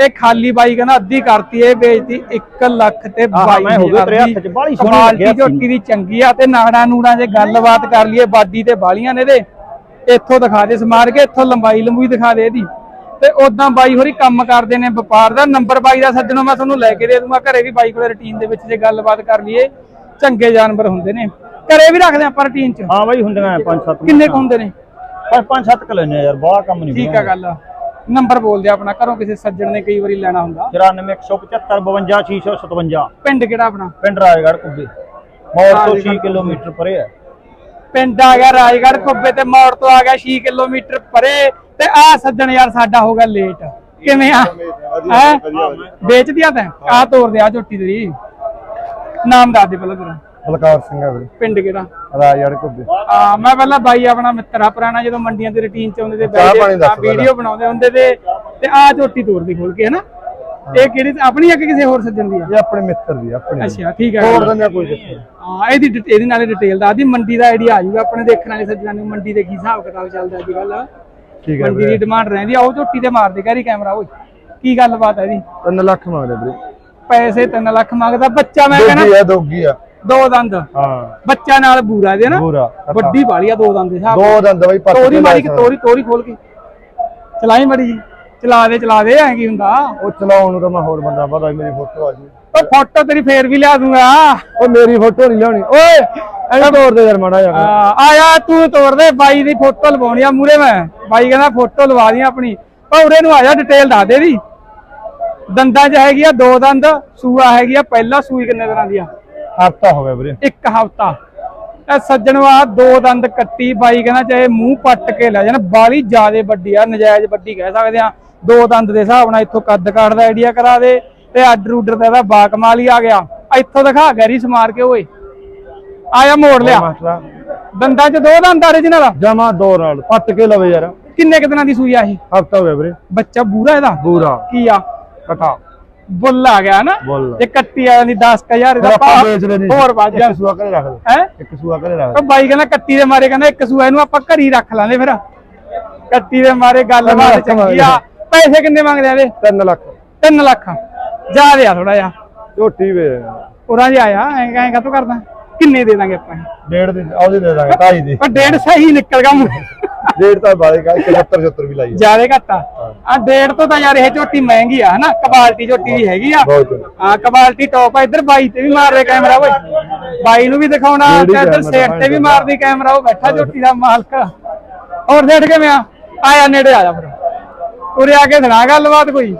A: ਇਹ ਖਾਲੀ ਬਾਈ ਕਹਿੰਦਾ ਅੱਧੀ ਕਰਤੀ ਇਹ ਵੇਚਦੀ 1 ਲੱਖ ਤੇ
C: ਆਹਾ, ਮੈਂ ਹੋ ਗਿਆ
A: 22000
C: ਤੇਰੇ ਹੱਥ 'ਚ, ਬਾਹਲੀ ਸੋਹਣੀ ਲੱਗਿਆ।
A: ਝੋਟੀ ਦੀ ਚੰਗੀ ਆ ਤੇ ਨਾੜਾਂ ਨੂੜਾਂ ਜੇ ਗੱਲਬਾਤ ਕਰ ਲਈਏ ਬਾਡੀ ਤੇ ਬਾਲੀਆਂ ਨੇ ਇਹਦੇ। ਇੱਥੋਂ ਦਿਖਾ ਦੇ ਸਮਾਰ ਕੇ ਇੱਥੋਂ ਲੰਬਾਈ ਲੰਬੂਈ ਦਿਖਾ ਦੇ ਇਹਦੀ। ਤੇ ਉਦਾਂ ਬਾਈ ਹੋਰੀ ਕੰਮ ਕਰਦੇ ਨੇ ਵਪਾਰ ਦਾ। ਨੰਬਰ ਬਾਈ ਦਾ ਸੱਜਣੋਂ ਮੈਂ ਤੁਹਾਨੂੰ ਲੈ ਕੇ ਦੇ ਦੂੰਗਾ ਘਰੇ ਵੀ ਬਾਈ ਕੋਲੇ ਰੁਟੀਨ ਦੇ ਵਿੱਚ ਜੇ ਗੱਲਬਾਤ ਕਰ ਲਈਏ। ਚੰਗੇ ਜਾਨਵਰ ਹੁੰਦੇ ਨੇ। ਘਰੇ ਵੀ ਰੱਖਦੇ ਆਪਾਂ ਰੁਟੀਨ 'ਚ।
C: ਹਾਂ ਬਾਈ ਹੁੰਦੀਆਂ ਆ ਪੰਜ ਸੱਤ
A: ਕਿੰਨੇ ਕੁ ਹੁੰਦੇ ਨੇ?
C: ਪਰ ਪੰਜ ਸੱਤ ਕ ਲੈਨੇ ਆ ਯਾਰ ਬਾਹਲਾ ਕੰਮ ਨਹੀਂ
A: ਠੀਕ ਆ ਗੱਲ। ਨੰਬਰ ਬੋਲ ਦੇ ਆਪਣਾ ਘਰੋਂ ਕਿਸੇ ਸੱਜਣ ਨੇ ਕਈ ਵਾਰੀ ਲੈਣਾ ਹੁੰਦਾ।
C: 94175 52 657
A: ਪਿੰਡ ਕਿਹੜਾ ਆਪਣਾ?
C: ਪਿੰਡ ਰਾਜਗੜ੍ਹ ਕੁੱਬੇ। ਮੌੜ ਤੋਂ 6 ਕਿਲੋਮੀਟਰ ਪਰੇ ਹੈ
A: ਪਿੰਡ ਆ ਗਿਆ ਰਾਜਗੜ੍ਹ ਕੁੱਬੇ ਤੇ ਮੋੜ ਤੋਂ ਆ ਗਿਆ 6 ਕਿਲੋਮੀਟਰ ਪਰੇ। ਤੇ ਆ ਸੱਜਣ ਯਾਰ ਸਾਡਾ ਹੋ ਗਿਆ ਲੇਟ ਕਿਵੇਂ ਆ? ਹੈ? ਵੇਚ ਦਿਆ ਤੈਂ? ਆ ਤੋੜ ਦੇ ਆ ਝੋਟੀ ਤੇਰੀ। ਨਾਮ ਦੱਸ ਦੇ ਪਹਿਲਾਂ ਤੇਰਾ
B: ਬਲਕਾਰ ਸਿੰਘ ਆ ਵੀਰੇ।
A: ਪਿੰਡ ਕਿਹੜਾ?
B: ਰਾਜੜ ਕੁੱਬੇ
A: ਆ ਮੈਂ ਪਹਿਲਾਂ ਬਾਈ ਆਪਣਾ ਮਿੱਤਰ ਆ ਪੁਰਾਣਾ ਜਦੋਂ ਮੰਡੀਆਂ ਦੀ ਰੁਟੀਨ ਚ ਆਉਂਦੇ ਤੇ
B: ਚਾਹ ਪਾਣੀ ਦੱਸ ਪਹਿਲਾਂ।
A: ਵੀਡੀਓ ਬਣਾਉਂਦੇ ਹੁੰਦੇ ਤੇ ਤੇ ਆ ਝੋਟੀ ਤੋੜਦੀ ਖੋਲ ਕੇ ਹਨਾ? ਇਹ ਕਿਹੜੀ ਆਪਣੀ ਆ ਕਿ ਕਿਸੇ ਹੋਰ ਸੱਜਣ ਦੀ ਆ?
B: ਇਹ ਆਪਣੇ ਮਿੱਤਰ ਦੀ ਆਪਣੇ।
A: ਅੱਛਾ ਠੀਕ ਹੈ
B: ਹੋਰ ਦਿੰਦੇ ਆ ਕੋਈ ਨੀ।
A: ਹਾਂ ਇਹਦੀ ਡਿਟ- ਇਹਦੇ ਨਾਲੇ ਡਿਟੇਲ ਦਾ ਆਦੀ ਮੰਡੀ ਦਾ ਆਈਡੀਆ ਆ ਜਾਊਗਾ ਆਪਣੇ ਦੇਖਣ ਵਾਲੇ ਸੱਜਣਾਂ ਨੂੰ ਮੰਡੀ ਦੇ ਕੀ ਹਿਸਾਬ ਕਿਤਾਬ ਚੱਲਦਾ ਅੱਜ ਕੱਲ
B: ਠੀਕ ਹੈ
A: ਮੰਡੀ ਦੀ ਡਿਮਾਂਡ ਰਹਿੰਦੀ ਆ ਉਹ ਝੋਟੀ ਤੇ ਮਾਰ ਦੇ ਕਰੀ ਕੈਮਰਾ ਓਏ ਕੀ ਗੱਲਬਾਤ ਹੈ ਇਹਦੀ?
B: 3 ਲੱਖ ਮੰਗਦੇ ਵੀਰੇ।
A: ਪੈਸੇ 3 ਲੱਖ ਮੰਗਦਾ ਬੱਚਾ ਮੈਂ ਕਹਿੰਦਾ
B: ਦੋਗੀ ਆ ਦੋਗੀ ਆ।
A: ਦੋ ਦੰਦ।
B: ਹਾਂ।
A: ਬੱਚਾ ਨਾਲ ਬੂਰਾ ਦੇ ਨਾ ਵੱਡੀ ਵਾਲੀ ਆ ਦੋ ਦੰਦ ਦੇ ਹਿਸਾਬ
B: ਦੋ ਦੰਦ ਬਈ ਪੱਟ
A: ਤੋਰੀ ਮਾਰੀ ਕਿ ਤੋਰੀ ਤੋਰੀ ਖੋਲ ਕੇ। ਚਲਾਈ ਮੜੀ ਜੀ। ਚਲਾ ਦੇ ਚਲਾ ਦੇ ਐ ਕੀ ਹੁੰਦਾ?
B: ਉਹ ਚਲਾਉਣ ਨੂੰ ਤਾਂ ਮੈਂ ਹੋਰ ਬੰਦਾ ਪਤਾ ਮੇਰੀ ਫੋਟੋ ਆ ਜੀ।
A: ਉਹ ਫੋਟੋ ਤੇਰੀ ਫੇਰ ਵੀ ਲਿਆ ਦੂੰਗਾ।
B: ਉਹ ਮੇਰੀ ਫੋਟੋ ਨਹੀਂ ਲਿਆਉਣੀ। ਓਏ ਐਂ ਤੋੜ ਦੇ ਯਾਰ ਮਾੜਾ ਜਿਹਾ।
A: ਆ, ਆਇਆ ਤੂੰ ਤੋੜ ਦੇ ਬਾਈ ਦੀ ਫੋਟੋ ਲਵਾਉਣੀ ਆ ਮੂਰੇ ਮੈਂ। ਬਾਈ ਕਹਿੰਦਾ ਫੋਟੋ ਲਵਾ ਦੀ ਆਪਣੀ। ਉਰੇ ਨੂੰ ਆ ਜਾ ਡਿਟੇਲ ਦੱਸ ਦੇ ਦੀ ਦੰਦਾਂ 'ਚ ਹੈਗੀ ਆ ਦੋ ਦੰਦ ਸੂਆ ਹੈਗੀ ਆ ਪਹਿਲਾ ਸੂਈ ਕਿੰਨੇ ਦਿਨਾਂ ਦੀ ਆ
B: ਹਫਤਾ ਹੋ ਗਿਆ ਵੀਰੇ।
A: ਇੱਕ ਹਫਤਾ। ਇਹ ਸੱਜਣਵਾ ਦੋ ਦੰਦ ਕੱਟੀ ਬਾਈ ਕਹਿੰਦਾ ਚਾਹੇ ਮੂੰਹ ਪੱਟ ਕੇ ਲੈ ਜਾਣ ਬਾਲੀ ਜਿਆਦੇ ਵੱਡੀ ਆ ਨਜਾਇਜ਼ ਵੱਡੀ ਕਹਿ ਸਕਦੇ ਆ। ਦੋ ਦੰਦ ਦੇ ਹਿਸਾਬ ਨਾਲ ਇੱਥੋਂ ਕੱਦ ਕਾਠ ਦਾ ਆਈਡੀਆ ਕਰਾ ਦੇ ਤੇ ਆਰਡਰ ਉਡਰ ਦਾ ਇਹਦਾ ਬਾਕਮਾਲ ਹੀ ਆ ਗਿਆ। ਇੱਥੋਂ ਦਿਖਾ ਗੈਰੀ ਸਮਾਰ ਕੇ ਓਏ। ਆਇਆ ਮੋੜ ਲਿਆ। ਦੰਦਾਂ 'ਚ ਦੋ ਦੰਦ origignal
B: ਜਮਾ ਦੋ ਨਾਲ ਪੱਟ ਕੇ ਲਵੇ ਯਾਰ।
A: ਕਿੰਨੇ ਕੁ ਦਿਨਾਂ ਦੀ ਸੂਈ ਆ ਇਹ?
B: ਹਫਤਾ ਹੋ ਗਿਆ ਵੀਰੇ।
A: ਬੱਚਾ ਬੂਰਾ ਇਹਦਾ?
B: ਪੂਰਾ
A: ਕੀ ਆ?
B: ਕਟਾ
A: ਬੁੱਲ ਆ ਗਿਆ ਨਾ
B: ਬੁੱਲ।
A: ਇਹ ਕੱਟੀ ਆ ਜਾਂਦੀ 10000
B: ਫਿਰ
A: ਦਾ
B: ਆਪਾਂ
A: ਭਾਅ
B: ਵੇਚ ਲੈਣੀ
A: ਹੋਰ ਵੱਧ ਜਾ
B: ਇੱਕ ਸੂਆ ਕਰੇ ਰੱਖ ਦੇ
A: ਹੈ?
B: ਇੱਕ ਸੂਆ ਕਰੇ ਰੱਖ
A: ਉਹ ਬਾਈ ਕਹਿੰਦਾ ਕੱਟੀ ਦੇ ਮਾਰੇ ਕਹਿੰਦਾ ਇੱਕ ਸੂਆ ਇਹਨੂੰ ਆਪਾਂ ਘਰੀ ਰੱਖ ਲਾਂਗੇ ਫਿਰ। ਕੱਟੀ ਦੇ ਮਾਰੇ ਗੱਲਬਾਤ ਚੰਗੀ ਆ। ਪੈਸੇ ਕਿੰਨੇ ਮੰਗਦੇ ਆ ਇਹਦੇ?
B: ਦੇ 3 ਲੱਖ।
A: 3 ਲੱਖ। ਜਾ ਰਿਹਾ ਥੋੜਾ ਜਿਹਾ।
B: ਝੋਟੀ ਵੇ।
A: ਉਰਾਂ ਜਿਹਾ ਆਇਆ ਐਂ ਐਂ ਕਾਤੋਂ ਕਰਦਾ? ਕਿੰਨੇ ਦੇ ਦਾਂਗੇ ਆਪਾਂ?
B: ਡੇਢ ਦੀ ਆਉਦੀ ਦੇ ਦਾਂਗੇ ਢਾਈ ਦੀ।
A: ਪਰ ਡੇਢ ਸਹੀ ਨਿਕਲ ਗਾ
B: ਡੇਢ ਤਾਂ ਬਾਲੇ ਕਾ 71 70 ਵੀ ਲਾਈ।
A: ਜਿਆਦੇ ਘੱਟ ਆ। ਆ ਡੇਢ ਤੋਂ ਤਾਂ ਯਾਰ ਇਹ ਝੋਟੀ ਮਹਿੰਗੀ ਆ ਹਨਾ? ਕੁਆਲਿਟੀ ਝੋਟੀ ਦੀ ਹੈਗੀ ਆ। ਆ ਕੁਆਲਿਟੀ ਟੌਪ ਆ ਇੱਧਰ ਬਾਈ ਤੇ ਵੀ ਮਾਰ ਰਿਹਾ ਕੈਮਰਾ ਓਏ। ਬਾਈ ਨੂੰ ਵੀ ਦਿਖਾਉਣਾ ਤੇ ਇੱਧਰ ਸੇਟ ਤੇ ਵੀ ਮਾਰਦੀ ਕੈਮਰਾ ਉਹ ਬੈਠਾ ਝੋਟੀ ਦਾ ਮਾਲਕ। ਹੋਰ ਦੇਖ ਕਿਵੇਂ ਆ? ਆਇਆ ਨੇੜੇ ਆ ਜਾ ਫਿਰ। ਉਰੇ ਆ ਕੇ ਸੁਣਾ ਗੱਲਬਾਤ ਕੋਈ।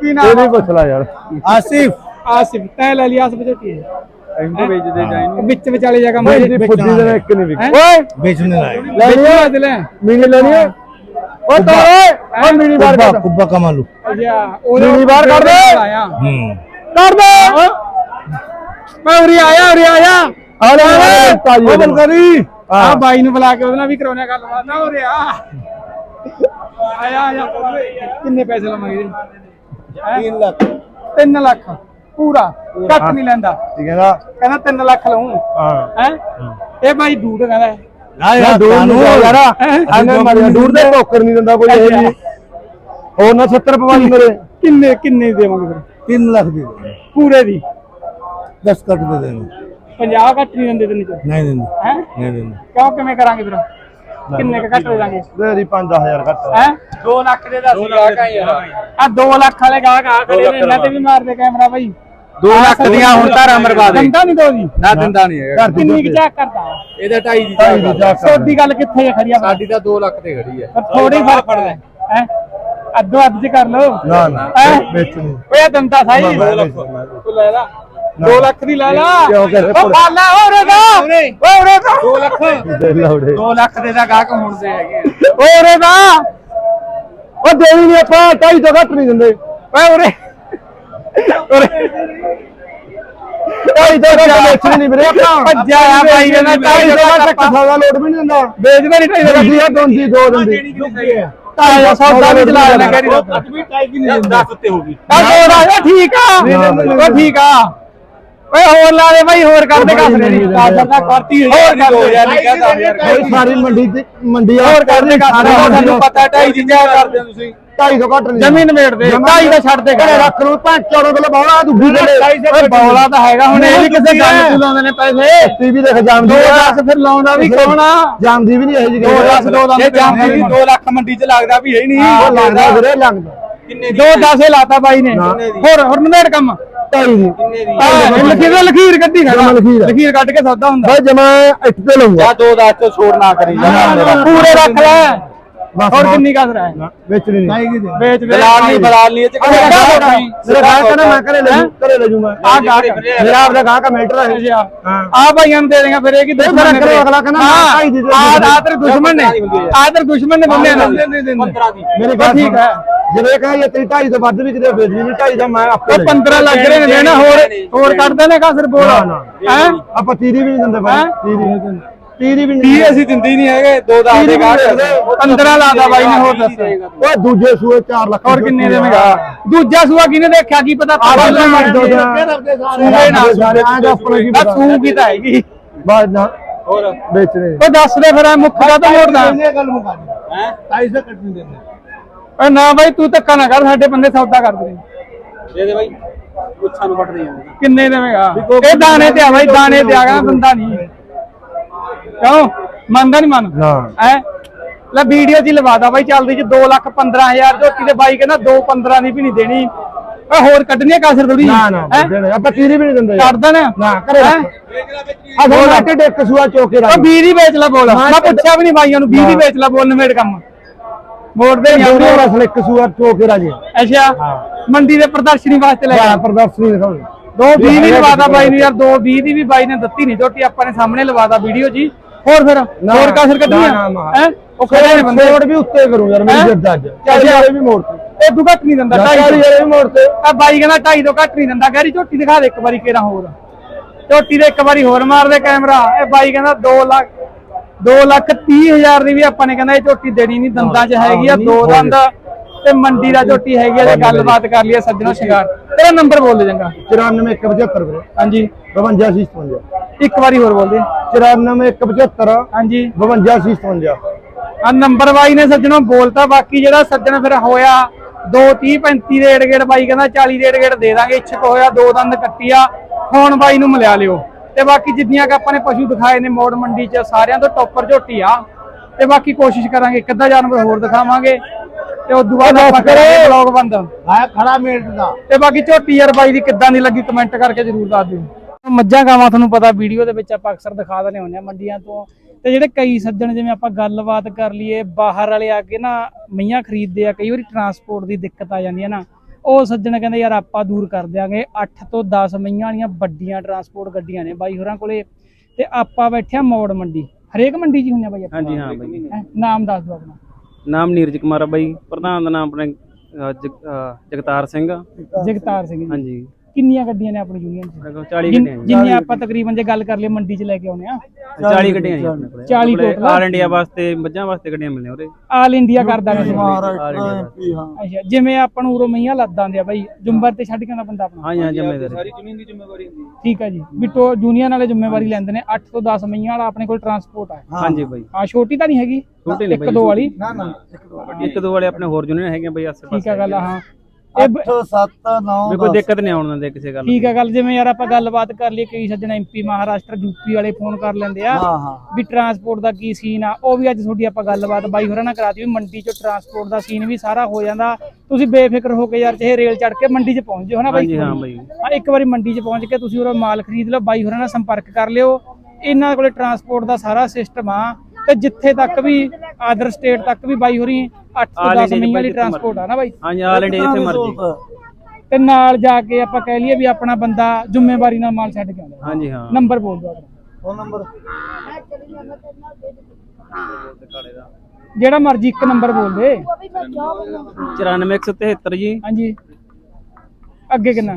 A: ਕੀ
B: ਇਹ
A: ਨਾਮ
B: ਨਹੀਂ ਪੁੱਛ ਲੈ ਯਾਰ।
A: ਆਸਿਫ। ਆਸਿਫ ਤੈ ਲੈ ਲਈ ਆਸਿਫ ਝੋਟੀ ਹੈ
B: ਇਹਨੂੰ ਵੇਚਦੇ ਜਾਈਂ
A: ਵਿੱਚ ਵਿਚਾਲੇ ਜਗ੍ਹਾ
B: ਬਈ ਦੀ ਫੁੱਦੀ ਦੇ ਇੱਕ ਨਹੀਂ ਵਿਕੀ
A: ਓਏ!
C: ਵੇਚਣੇ ਲਾਏ
A: ਲੈ। ਲਿਆ। ਦੇ ਲੈ।
B: ਮੀਨੀ ਲੈਣੀ ਹੈ ਓ ਤੋਰੇ ਓ ਮੀਨੀ ਬਾਹਰ
C: ਕੁੱਬਾ
B: ਕਰ
C: ਕੁੱਬਾ ਕਮਾਲੂ
A: ਅੱਛਾ ਉਹਦੇ
B: ਨੀਲੀ ਬਾਹਰ ਕੱਢ। ਦੇ।
C: ਹੂੰ।
B: ਕਰ ਦੇ।
A: ਮੈਂ ਉਰੇ ਆਇਆ ਉਰੇ ਆਇਆ।
B: ਆ ਲੈ ਤਾਜੀ
C: ਉਹ ਬਲਕਰੀ
A: ਆ ਬਾਈ ਨੂੰ ਬੁਲਾ ਕੇ ਉਹਦੇ ਨਾਲ ਵੀ ਕਰਾਉਣਾ ਗੱਲਬਾਤ। ਨਾ ਉਰੇ ਆ। ਆਇਆ ਆਇਆ। ਕਿੰਨੇ ਪੈਸੇ ਲਵਾਂਗੇ?
C: 3 ਲੱਖ।
A: 3 ਲੱਖ। ਪੂਰਾ ਕੱਟ ਨਹੀਂ ਲੈਂਦਾ।
B: ਠੀਕ ਹੈ ਨਾ?
A: ਕਹਿੰਦਾ 3 ਲੱਖ ਲਵਾਂ
B: ਹਾਂ।
A: ਹੈ? ਇਹ ਬਾਈ ਦੂੜ ਕਹਿੰਦਾ ਹੈ।
C: ਨਾ
B: ਯਾਰ ਦੂਰ ਨੂੰ ਯਾਰ। ਐਨੇ ਮਾਰੀ ਦੂਰ ਦੇ ਟੋਕਰ ਨਹੀਂ ਦਿੰਦਾ ਕੋਈ ਇਹ ਜੀ ਹੋਰ ਨਾ 70 ਪਵਾਈ ਮੇਰੇ।
A: ਕਿੰਨੇ ਕਿੰਨੇ ਦੇਵਾਂਗੇ ਫਿਰ?
C: 3 ਲੱਖ ਦੇ।
A: ਪੂਰੇ ਦੀ?
C: 10 ਕੱਟ ਦੇ ਦੇਣੇ।
A: 50 ਕੱਟ ਨਹੀਂ ਦਿੰਦੇ ਤੈਨੂੰ
C: ਨਹੀਂ ਦਿੰਦੇ।
A: ਹੈ?
C: ਨਹੀਂ ਦਿੰਦੇ।
A: ਕਿਉਂ ਕਿਵੇਂ ਕਰਾਂਗੇ ਫਿਰ? ਕਿੰਨੇ ਕੁ ਕੱਟ ਦੇ ਦਾਂਗੇ
B: ਤੇਰੀ 5000 ਘੱਟ।
A: ਹੈ? 2 ਲੱਖ ਦੇ ਦਾ ਸੀਗਾ ਯਾਰ ਆ 2 ਲੱਖ ਵਾਲੇ ਗਾਹਕ ਆ ਖੜੇ ਨੇ ਇਹਨਾਂ ਤੇ ਵੀ ਮਾਰਦੇ ਕੈਮਰਾ ਬਾਈ।
C: 2 ਲੱਖ ਦੀਆਂ ਹੁਣ ਧਾਰਾਂ ਮਰਵਾ ਦੇ।
A: ਦੰਦਾ ਨਹੀਂ ਦੋ ਜੀ।
C: ਨਾ ਦਿੰਦਾ ਨਹੀਂ ਹੈਗਾ।
A: ਕਿੰਨੀ ਕੁ ਚਾਕ ਕਰਦਾ
C: ਇਹਦਾ 2.5 ਦੀ
B: ਜਾ
A: ਸੋਡੀ ਗੱਲ ਕਿੱਥੇ ਹੈ ਖੜੀਆ
C: ਸਾਡੀ ਤਾਂ 2 ਲੱਖ ਤੇ ਖੜੀ ਹੈ
A: ਪਰ ਥੋੜੀ ਫ਼ਰਕ ਪੜਦਾ ਹੈ। ਅੱਧੋ ਅੱਧ ਚ ਕਰ ਲੋ
B: ਨਾ ਨਾ? ਵੇਚਣੀ
A: ਓਏ ਦੰਦਾ ਸਾਈ।
B: ਮੈਂ ਵੇਚਣਾ।
A: ਤੂੰ ਲੈ ਲਾ। 2 ਲੱਖ ਦੀ ਲੈ ਲਾ
B: ਕਿਉਂ ਕਰ?
A: ਉਹ ਖਾ ਲੈ ਓਰੇ ਦਾ ਦਾ 2 ਲੱਖ
B: ਦੇ ਲਾਉੜੇ
A: 2 ਲੱਖ ਦੇ ਦਾ ਗਾਹਕ ਹੁੰਦੇ ਹੈਗੇ
B: ਓਰੇ ਦਾ ਉਹ ਦੇਣੀ ਨਹੀਂ ਆਪਾਂ ਢਾਈ ਤੋਂ ਘੱਟ ਨਹੀਂ ਦਿੰਦੇ
A: ਓਏ ਓਰੇ ਓਰੇ
B: ਢਾਈ ਤੋਂ ਘੱਟ ਵੇਚਣੀ ਨਹੀਂ ਵੀਰੇ ਆਪਾਂ
A: ਭੱਜਿਆ ਆ ਬਾਈ ਕਹਿੰਦਾ
B: ਢਾਈ ਤੋਂ ਘੱਟ
A: ਆਪਾਂ
B: ਸੌਦਾ ਲੋਡ ਵੀ ਨਹੀਂ ਦਿੰਦਾ
A: ਵੇਚਦਾ ਨਹੀਂ ਢਾਈ
B: ਗੱਡੀ ਆ ਦੋਂਦੀ ਦੋ ਦਿੰਦੀ
A: ਢਾਈ ਸੌਦਾ ਵੀ ਚਲਾ ਲੈਣਾ ਕਰੀ
C: ਵੀ ਟਾਈਪ ਹੀ ਨਹੀਂ ਦਿੰਦਾ 10 ਉੱਤੇ ਹੋ ਗਈ
A: ਆ ਹੋਰ ਠੀਕ ਆ ਉਹ ਠੀਕ ਆ ਓਏ ਹੋਰ ਲਾ ਦੇ ਬਾਈ ਹੋਰ ਕਰ ਦੇ ਕਸਰੇ ਦੀ। ਕਾਸਰ ਦਾ ਕਰਤੀ ਹੋਰ ਕਰ ਦੇ।
C: ਨਹੀਂ ਕਹਿੰਦਾ ਯਾਰ
B: ਕੋਈ ਸਾਰੀ ਮੰਡੀ ਤੇ ਮੰਡੀ ਆ।
A: ਹੋਰ ਕਰ ਦੇ ਕਸਰੇ
B: ਤੁਹਾਨੂੰ
A: ਪਤਾ ਢਾਈ ਦੀ ਜਾ ਕਰਦੇ ਤੁਸੀਂ?
B: ਢਾਈ ਤੋਂ ਘੱਟ ਨਹੀਂ।
A: ਜ਼ਮੀਨ ਮੇੜ ਦੇ। ਢਾਈ ਦਾ ਛੱਡ ਦੇ
B: ਘਰੇ। ਰੱਖ ਲਓ। ਪੰਜ ਚੌੜਾ ਕਿਲੋ ਬੌਲਾ ਤੂੰ ਵੀ
A: ਓਏ ਬੌਲਾ ਤਾਂ ਹੈਗਾ ਹੁਣ ਇਹ ਵੀ ਕਿਸੇ ਗੱਲ ਨੂੰ ਲਾਉਂਦੇ ਨੇ ਪੈਸੇ।
B: ਟੀਵੀ ਦੇਖ ਜਾਂਦੀ
A: ਦੋ
B: ਆ।
A: ਦਸ ਫਿਰ ਲਾਉਂਦਾ ਵੀ ਕੌਣ ਆ?
B: ਜਾਂਦੀ ਵੀ ਨਹੀਂ ਇਹ ਜੀ
A: ਦੋ ਦਸ ਦੋ ਦਸ
C: ਵੀ 2 ਲੱਖ ਮੰਡੀ 'ਚ ਲੱਗਦਾ ਵੀ ਹੈ ਨਹੀਂ।
B: ਲੱਗਦਾ ਵੀਰੇ ਲੱਗਦਾ।
A: ਦੋ ਦਸੇ ਲਾਤਾ ਬਾਈ ਨੇ।
B: ਨਾ।
A: ਹੋਰ ਹੋਰ ਨਵੇੜ ਕੰਮ।
B: ਢਾਈ ਦੀ
A: ਲਖੀਰ ਲਖੀਰ ਕੱਢੀ ਖੜਾ
B: ਜਮਾਂ ਲਖੀਰ ਆ।
A: ਲਖੀਰ ਕੱਢ ਕੇ ਸੌਦਾ ਹੁੰਦਾ।
B: ਬਈ ਜਮਾ ਇੱਟ ਤੇ ਲਊਂਗਾ
C: ਜਾਂ 2 10 ਤੋਂ ਛੋੜ ਨਾ ਕਰੀ।
A: ਪੂਰੇ ਰੱਖ ਲੈ।
B: ਬਸ
A: ਹੋਰ
B: ਨਾ।
A: ਕਿੰਨੀ ਕਸਰ ਹੈ?
B: ਵੇਚਣੀ ਨਹੀਂ।
A: ਵੇਚ ਦੇ
C: ਬਲਾਲ ਨਹੀਂ ਬਲਾਲ ਨਹੀਂ ਇਹ 'ਚ
B: ਮੇਰਾ
C: ਕਿਹੜਾ
B: ਗਾਹਕ ਮੇਰਾ ਗਾਹਕ ਕਹਿੰਦਾ ਮੈਂ ਘਰੇ ਲੈ ਜੂ ਘਰੇ ਲੈ ਜੂ ਮੈਂ
A: ਆ ਗਾਹਕ
B: ਮੇਰਾ ਆਪਦਾ ਗਾਹਕ ਮਿਲਟਰ ਹੈ
A: ਅੱਛਾ।
B: ਹਾਂ।
A: ਆ ਭਾਈਆਂ ਨੂੰ ਦੇ ਦੇਗਾ ਫਿਰ ਇਹ ਕੀ ਦੁਸ਼ਮਣ ਨੇ
B: ਫਿਰ ਅਗਲਾ ਕਹਿੰਦਾ
A: ਹਾਂ,
B: ਢਾਈ ਦੀ ਦੇ
A: ਆ ਆ ਤੇਰੇ ਦੁਸ਼ਮਣ ਨੇ। ਆ ਤੇਰੇ ਦੁਸ਼ਮਣ ਨੇ ਬੰਦੇ ਨਾਲ।
C: 15 ਦੀ।
B: ਮੇਰੇ
A: ਬਸ ਠੀਕ ਹੈ।
B: ਜਦੋਂ ਇਹ ਕਹਾਂ ਤੇਰੀ ਢਾਈ ਤੋਂ ਵੱਧ ਵੀ ਕਿਤੇ ਵੇਚਣੀ ਨਹੀਂ ਢਾਈ ਦਾ ਮੈਂ ਆਪੇ
A: ਉਹ 15 ਲੱਗ ਰਹੇ ਨੇ ਨਾ ਹੋਰ ਹੋਰ ਕੱਢਦੇ ਨੇ ਕਸਰ ਬੋਲ
B: ਨਾ, ਨਾ।
A: ਹੈ?
B: ਆਪਾਂ ਤੀਰੀ ਵੀ ਨਹੀਂ ਦਿੰਦੇ ਨਹੀਂ ਦਿੰਦੇ ਤੀਰੀ ਵੀ
C: ਕੀ
B: ਨਹੀਂ
C: ਅਸੀਂ ਦਿੰਦੇ ਹੀ ਨਹੀਂ ਹੈਗੇ 2 10
B: ਤੀਰੀ
C: ਦੇ
B: ਵੀ
C: ਗਾਹਕ
B: ਨਹੀਂ ਦਿੰਦੇ।
A: 15 ਲਾਦਾ ਬਾਈ ਨੇ ਹੋਰ ਦੱਸ।
B: ਓਏ ਦੂਜੇ ਸੂਏ 4 ਲੱਖ
A: ਹੋਰ ਕਿੰਨੇ ਦੇਵੇਂਗਾ? ਦੂਜਾ ਸੂਆ ਕਿਹਨੇ ਦੇਖਿਆ? ਕੀ ਪਤਾ
B: ਆਹ
A: ਪਾਗਲ
B: ਲੈ
A: ਮਾਰ
B: ਦੋ
A: ਦੋ
B: ਸੂਏ ਨਾਲ ਸਾਰੇ ਆਂ ਦਾ ਆਪਣਾ ਕੀ
A: ਬਸ
B: ਪਤਾ
A: ਸੂ ਕੀ ਤਾਂ ਹੈਗੀ।
B: ਬਾਅਦ ਨਾ।
C: ਹੋਰ।
B: ਵੇਚਣੇ
A: ਉਹ ਦੱਸ ਦੇ ਫਿਰ ਇਹ ਮੁੱਖ ਦਾ ਤਾਂ ਮੋੜਦਾ?
C: ਗੱਲ ਮੁਕਾ ਦੇ। ਹੈ? 250 ਕੱਟ ਨਹੀਂ ਦਿੰਦੇ
A: ਓਏ ਨਾ ਬਾਈ ਤੂੰ ਧੱਕਾ ਨਾ ਕਰ ਸਾਡੇ ਬੰਦੇ ਸੌਦਾ ਕਰਦੇ ਨੇ
C: ਦੇ ਦੇ ਬਾਈ।
D: ਗੁੱਛਾਂ ਨੂੰ ਵੱਢਦੇ ਜਾਂਦੇ
A: ਕਿੰਨੇ ਦੇਵੇਂਗਾ? ਇਹ ਦਾਣੇ ਤੇ ਆ ਬਾਈ ਦਾਣੇ ਤੇ ਆ ਗਿਆ ਬੰਦਾ ਨਹੀਂ। ਕਿਉਂ? ਮੰਨਦਾ ਨਹੀਂ ਮੰਨ?
B: ਹਾਂ।
A: ਹੈ? ਲੈ ਵੀਡੀਓ ਜੀ ਲਵਾਦਾ ਬਾਈ ਚੱਲਦੀ ਚ 2 ਲੱਖ 15000 ਝੋਟੀ ਦੇ ਬਾਈ ਕਹਿੰਦਾ 2 15 ਦੀ ਵੀ ਨਹੀਂ ਦੇਣੀ। ਓਏ ਹੋਰ ਕੱਢਣੀ ਕਾਸਰ ਥੋੜੀ
B: ਨਾ ਨਾ ਦੇਣੇ ਆਪਾਂ ਤੀਰੀ ਵੀ ਨਹੀਂ ਦਿੰਦੇ।
A: ਕੱਢ ਦੇਣਾ
B: ਨਾ? ਕਰੇ ਆ ਫਿਰ ਮਾਟੇ ਦੇ ਕਸੂਆ ਚੋਕੇ
A: ਉਹ 20 ਦੀ ਵੇਚ ਲੈ ਬੋਲ। ਮੈਂ ਪੁੱਛਿਆ ਵੀ ਨਹੀਂ ਬਾਈਆਂ ਨੂੰ 20 ਦੀ ਵੇਚ ਲੈ ਬੋਲ ਨਵੇੜ ਕੰਮ। ਮੋੜ ਦੇ ਨਹੀਂ
B: ਦੋਨੋਂ
A: ਆਉਂਦੇ
B: ਰਸਲੇ ਕਸੂਆ ਚੋਕੇ ਰਾਜੇ।
A: ਅੱਛਾ। ਮੰਡੀ ਦੇ ਪ੍ਰਦਰਸ਼ਨੀ ਵਾਸਤੇ ਲੈ
B: ਹਾਂ
A: ਗਿਆ
B: ਪ੍ਰਦਰਸ਼ਨੀ ਦਿਖਾਓ।
A: ਦੋ 20 ਦੀ ਲਵਾਦਾ ਬਾਈ ਨੂੰ ਯਾਰ ਦੋ 20 ਦੀ ਵੀ ਬਾਈ ਨੇ ਦਿੱਤੀ ਨਹੀਂ ਝੋਟੀ ਆਪਾਂ ਨੇ ਸਾਹਮਣੇ ਲਵਾਦਾ ਵੀਡੀਓ ਜੀ। ਹੋਰ ਫਿਰ ਹੋਰ ਕਾਸਰ ਕੱਢਣੀ
B: ਨਾ, ਨਾ,
A: ਹੈ? ਉਹ ਖੜੇ ਨੇ ਬੰਦੇ
B: ਮੋੜ ਵੀ ਉੱਤੇ ਕਰੂੰ ਯਾਰ
A: ਹੈਂ?
B: ਮੇਰੀ ਜਿੱਦ ਅੱਜ। ਚਾਲੀ ਵਾਲੇ ਵੀ ਮੋੜ ਤੇ।
A: ਇਹ ਤੂੰ ਘੱਟ ਨਹੀਂ ਦਿੰਦਾ
B: ਚਾਲੀ
A: 250
B: ਵਾਲੇ ਵੀ ਮੋੜ ਤੇ।
A: ਆ ਬਾਈ ਕਹਿੰਦਾ 250 ਤੋਂ ਘੱਟ ਨਹੀਂ ਦਿੰਦਾ ਗੈਰੀ ਝੋਟੀ ਦਿਖਾ ਦੇ ਇੱਕ ਵਾਰੀ ਕਿਹੜਾ ਹੋਰ ਝੋਟੀ ਦੇ ਇੱਕ ਵਾਰੀ ਹੋਰ ਮਾਰ ਦੇ ਕੈਮਰਾ। ਇਹ ਬਾਈ ਕਹਿੰਦਾ 2 ਲੱਖ 2 ਲੱਖ 30 ਹਜ਼ਾਰ ਦੀ ਵੀ ਆਪਾਂ ਨੇ ਕਹਿੰਦਾ ਇਹ ਝੋਟੀ ਦੇਣੀ ਨਹੀਂ ਦੰਦਾਂ 'ਚ ਹੈਗੀ ਆ ਦੋ ਦੰਦ। ਤੇ ਮੰਡੀ ਦਾ ਝੋਟੀ ਹੈਗੀ ਆ ਜੇ ਗੱਲਬਾਤ ਕਰ ਲਈਏ ਸੱਜਣੋ ਸ਼ਿੰਗਾਰ। ਤੇਰਾ ਨੰਬਰ ਬੋਲ ਦੇ ਚੰਗਾ।
B: 94175 ਵੀਰੇ।
A: ਹਾਂਜੀ।
B: 52 57
A: ਇੱਕ ਵਾਰੀ ਹੋਰ ਬੋਲ ਦੇ।
B: 94175
A: ਹਾਂਜੀ।
B: 52 57
A: ਆ ਨੰਬਰ ਬਾਈ ਨੇ ਸੱਜਣੋ ਬੋਲਤਾ ਬਾਕੀ ਜਿਹੜਾ ਸੱਜਣ ਫਿਰ ਹੋਇਆ 2 30 35 ਦੇ ਏੜ ਬਾਈ ਕਹਿੰਦਾ 40 ਦੇ ਏੜ ਦੇ ਦਾਂਗੇ ਇੱਛਕ ਹੋਇਆ ਦੋ ਦੰਦ ਕੱਟਿਆ ਫੋਨ ਬਾਈ ਨੂੰ ਮਿਲਿਆ ਲਿਓ। ਤੇ ਬਾਕੀ ਜਿੰਨੀਆਂ ਕਿ ਆਪਾਂ ਨੇ ਪਸ਼ੂ ਦਿਖਾਏ ਨੇ ਮੋੜ ਮੰਡੀ 'ਚ ਸਾਰਿਆਂ ਤੋਂ ਟੌਪਰ ਝੋਟੀ ਆ। ਤੇ ਬਾਕੀ ਕੋਸ਼ਿਸ਼ ਕਰਾਂਗੇ ਇੱਕ ਅੱਧਾ ਜਾਨਵਰ ਹੋਰ ਦਿਖਾਵਾਂਗੇ। ਤੇ ਉਸ ਤੋਂ ਬਾਅਦ ਆਪਾਂ ਕਰਾਂਗੇ ਬਲੌਗ ਬੰਦ।
B: ਆਇਆ ਖੜਾ ਮਿੰਟ ਦਾ।
A: ਤੇ ਬਾਕੀ ਝੋਟੀ ਯਾਰ ਬਾਈ ਦੀ ਕਿੱਦਾਂ ਦੀ ਲੱਗੀ ਕਮੈਂਟ ਕਰਕੇ ਜਰੂਰ ਦੱਸ ਦਿਓ। ਮੱਝਾਂ ਗਾਵਾਂ ਤੁਹਾਨੂੰ ਪਤਾ ਵੀਡੀਓ ਦੇ ਵਿੱਚ ਆਪਾਂ ਅਕਸਰ ਦਿਖਾ ਦਿੰਦੇ ਹੁੰਦੇ ਆ ਮੰਡੀਆਂ ਤੋਂ। ਤੇ ਜਿਹੜੇ ਕਈ ਸੱਜਣ ਜਿਵੇਂ ਆਪਾਂ ਗੱਲਬਾਤ ਕਰ ਲਈਏ ਬਾਹਰ ਵਾਲੇ ਆ ਕੇ ਨਾ ਮਈਆਂ ਖਰੀਦਦੇ ਆ ਕਈ ਵਾਰੀ ਟਰਾਂਸਪੋਰਟ ਦੀ ਦਿੱਕਤ ਆ ਜਾਂਦੀ ਹੈ ਨਾ। ਉਹ ਸੱਜਣ ਕਹਿੰਦੇ ਯਾਰ ਆਪਾਂ ਦੂਰ ਕਰ ਦਿਆਂਗੇ। 8 ਤੋਂ 10 ਮਈਆਂ ਵਾਲੀਆਂ ਵੱਡੀਆਂ ਟਰਾਂਸਪੋਰਟ ਗੱਡੀਆਂ ਨੇ ਬਾਈ ਹੋਰਾਂ ਕੋਲੇ। ਤੇ ਆਪਾਂ ਬੈਠੇ ਆ ਮੋੜ ਮੰਡੀ। ਹਰੇਕ ਮੰਡੀ 'ਚ ਹੀ ਹੁੰਦੇ ਆ ਬਾਈ ਆਪਾਂ?
C: ਹਾਂਜੀ ਹਾਂ ਬਾਈ?
A: ਨਾਮ ਦੱਸ ਦਿਓ ਆਪਣਾ।
C: ਨਾਮ ਨੀਰਜ ਕੁਮਾਰ ਆ ਬਾਈ। ਪ੍ਰਧਾਨ ਦਾ ਨਾਮ ਆਪਣੇ ਅਹ, ਜਗ- ਅਹ, ਜਗਤਾਰ ਸਿੰਘ ਆ।
A: ਜਗਤਾਰ ਸਿੰਘ ਜੀ।
C: ਹਾਂਜੀ।
A: ਕਿੰਨੀਆਂ ਗੱਡੀਆਂ ਨੇ ਆਪਣੀ ਯੂਨੀਅਨ 'ਚ?
C: ਮੇਰੇ ਕੋਲ 40 ਗੱਡੀਆਂ ਜੀ
A: ਜਿੰਨੀਆਂ ਆਪਾਂ ਤਕਰੀਬਨ ਜੇ ਗੱਲ ਕਰ ਲਈਏ ਮੰਡੀ 'ਚ ਲੈ ਕੇ ਆਉਨੇ ਆ
C: 40 ਗੱਡੀਆਂ ਜੀ ਆਪਣੇ ਕੋਲੇ।
A: 40 total?
C: ਆਲ ਇੰਡੀਆ ਵਾਸਤੇ ਮੱਝਾਂ ਵਾਸਤੇ ਗੱਡੀਆਂ ਮਿਲਦੀਆਂ ਉਰੇ।
A: ਆਲ ਇੰਡੀਆ ਕਰਦਾ ਨੇ
C: ਇੰਡੀਆ ਵਾਸਤੇ
A: ਅੱਛਾ ਜਿਵੇਂ ਆਪਾਂ ਨੂੰ ਉਰੋਂ ਮਈਆਂ ਲੱਦਾਂ ਦੇ ਆ ਬਾਈ ਜੁੰਬਰ ਤੇ ਛੱਡ ਕੇ ਆਉਂਦਾ ਬੰਦਾ ਆਪਣਾ।
C: ਹਾਂਜੀ ਹਾਂ ਜ਼ਿੰਮੇਦਾਰ
D: ਜ਼ਮੀਨ ਦੀ ਜ਼ਿੰਮੇਵਾਰੀ ਹੁੰਦੀ
A: ਠੀਕ ਹੈ ਜੀ। ਵੀ ਟੋ ਜੂਨੀਅਰ ਵਾਲੇ ਜ਼ਿੰਮੇਵਾਰੀ ਲੈਂਦੇ ਨੇ 8 ਤੋਂ 10 ਮਈਆਂ ਵਾਲਾ ਆਪਣੇ ਕੋਲ ਟਰਾਂਸਪੋਰਟ ਆ।
C: ਹਾਂਜੀ ਬਾਈ।
A: ਹਾਂ ਛੋਟੀ ਤਾਂ ਨਹੀਂ ਹੈਗੀ।
C: ਛੋਟੀ ਨਹੀਂ
A: ਇੱਕ
C: ਬਾਈ
A: ਦੋ ਵਾਲੀ।
C: ਇੱਕ ਦੋ ਵਾਲੇ। ਆਪਣੇ ਹੋਰ ਜੁਨੀਅਰ ਹੈਗੇ ਬਾਈ ਆਸੇ
A: ਠੀਕ
C: ਪਾਸੇ
A: ਹੈ ਗੱਲ ਆ, ਹਾਂ। ਇਹ ਬ-
B: 7 9
C: ਵੀ ਕੋਈ ਦਿੱਕਤ ਨਹੀਂ ਆਉਣ ਦਿੰਦੇ ਕਿਸੇ ਗੱਲ।
A: ਠੀਕ ਹੈ ਗੱਲ ਜਿਵੇਂ ਯਾਰ ਆਪਾਂ ਗੱਲਬਾਤ ਕਰ ਲਈ ਕਈ ਸੱਜਣ ਐਮਪੀ ਮਹਾਰਾਸ਼ਟਰ ਯੂਪੀ ਵਾਲੇ ਫੋਨ ਕਰ ਲੈਂਦੇ ਆ ਵੀ ਟਰਾਂਸਪੋਰਟ ਦਾ ਕੀ ਸੀਨ ਆ ਉਹ ਵੀ ਅੱਜ ਤੁਹਾਡੀ ਆਪਾਂ ਗੱਲਬਾਤ ਬਾਈ ਹੋਰਾਂ ਨਾਲ ਕਰਾਤੀ ਵੀ ਮੰਡੀ 'ਚ ਟਰਾਂਸਪੋਰਟ ਦਾ ਸੀਨ ਵੀ ਸਾਰਾ ਹੋ ਜਾਂਦਾ। ਤੁਸੀਂ ਬੇਫਿਕਰ ਹੋ ਕੇ ਯਾਰ ਚਾਹੇ ਰੇਲ ਚੜ੍ਹ ਕੇ ਮੰਡੀ 'ਚ ਪਹੁੰਚ ਜਾਓ ਹਨਾ ਬਾਈ।
C: ਹਾਂਜੀ ਹਾਂ ਬਾਈ।
A: ਹਾਂ ਇੱਕ ਵਾਰੀ ਮੰਡੀ 'ਚ ਪਹੁੰਚ ਕੇ ਤੁਸੀਂ ਉਹਦਾ ਮਾਲ ਖਰੀਦ ਲਓ ਬਾਈ ਹੋਰਾਂ ਨਾਲ ਸੰਪਰਕ ਕਰ ਲਿਓ। ਇਹਨਾਂ ਕੋਲੇ ਟਰਾਂਸਪੋਰਟ ਦਾ ਸਾਰਾ ਸਿਸਟਮ ਆ ਤੇ ਜਿੱਥੇ ਤੱਕ ਵੀ ਆਦਰ ਸਟੇਟ ਤੱਕ ਵੀ ਬਾਈ ਹੋਰੀ 8 ਤੋਂ
C: All
A: 10
C: India 'ਚ
A: ਮਹੀਨੇ ਵਾਲੀ
C: ਬਾਈ
A: ਟਰਾਂਸਪੋਰਟ ਆ ਨਾ ਬਾਈ?
C: ਹਾਂਜੀ ਆਲ ਇੰਡੀਆ ਜਿੱਥੇ ਮਰਜ਼ੀ।
A: ਤੇ ਨਾਲ ਜਾ ਕੇ ਆਪਾਂ ਕਹਿ ਲਈਏ ਵੀ ਆਪਣਾ ਬੰਦਾ ਜ਼ਿੰਮੇਵਾਰੀ ਨਾਲ ਮਾਲ ਛੱਡ ਕੇ ਆਉਂਦਾ।
C: ਹਾਂਜੀ ਹਾਂ।
A: ਨੰਬਰ ਬੋਲ ਦਿਓ ਆਪਣਾ।
B: Phone number?
A: ਜਿਹੜਾ ਮਰਜ਼ੀ ਇੱਕ ਨੰਬਰ ਬੋਲ ਦੇ।
C: 94173 ਜੀ।
A: ਹਾਂਜੀ। ਅੱਗੇ ਕਿੰਨਾ?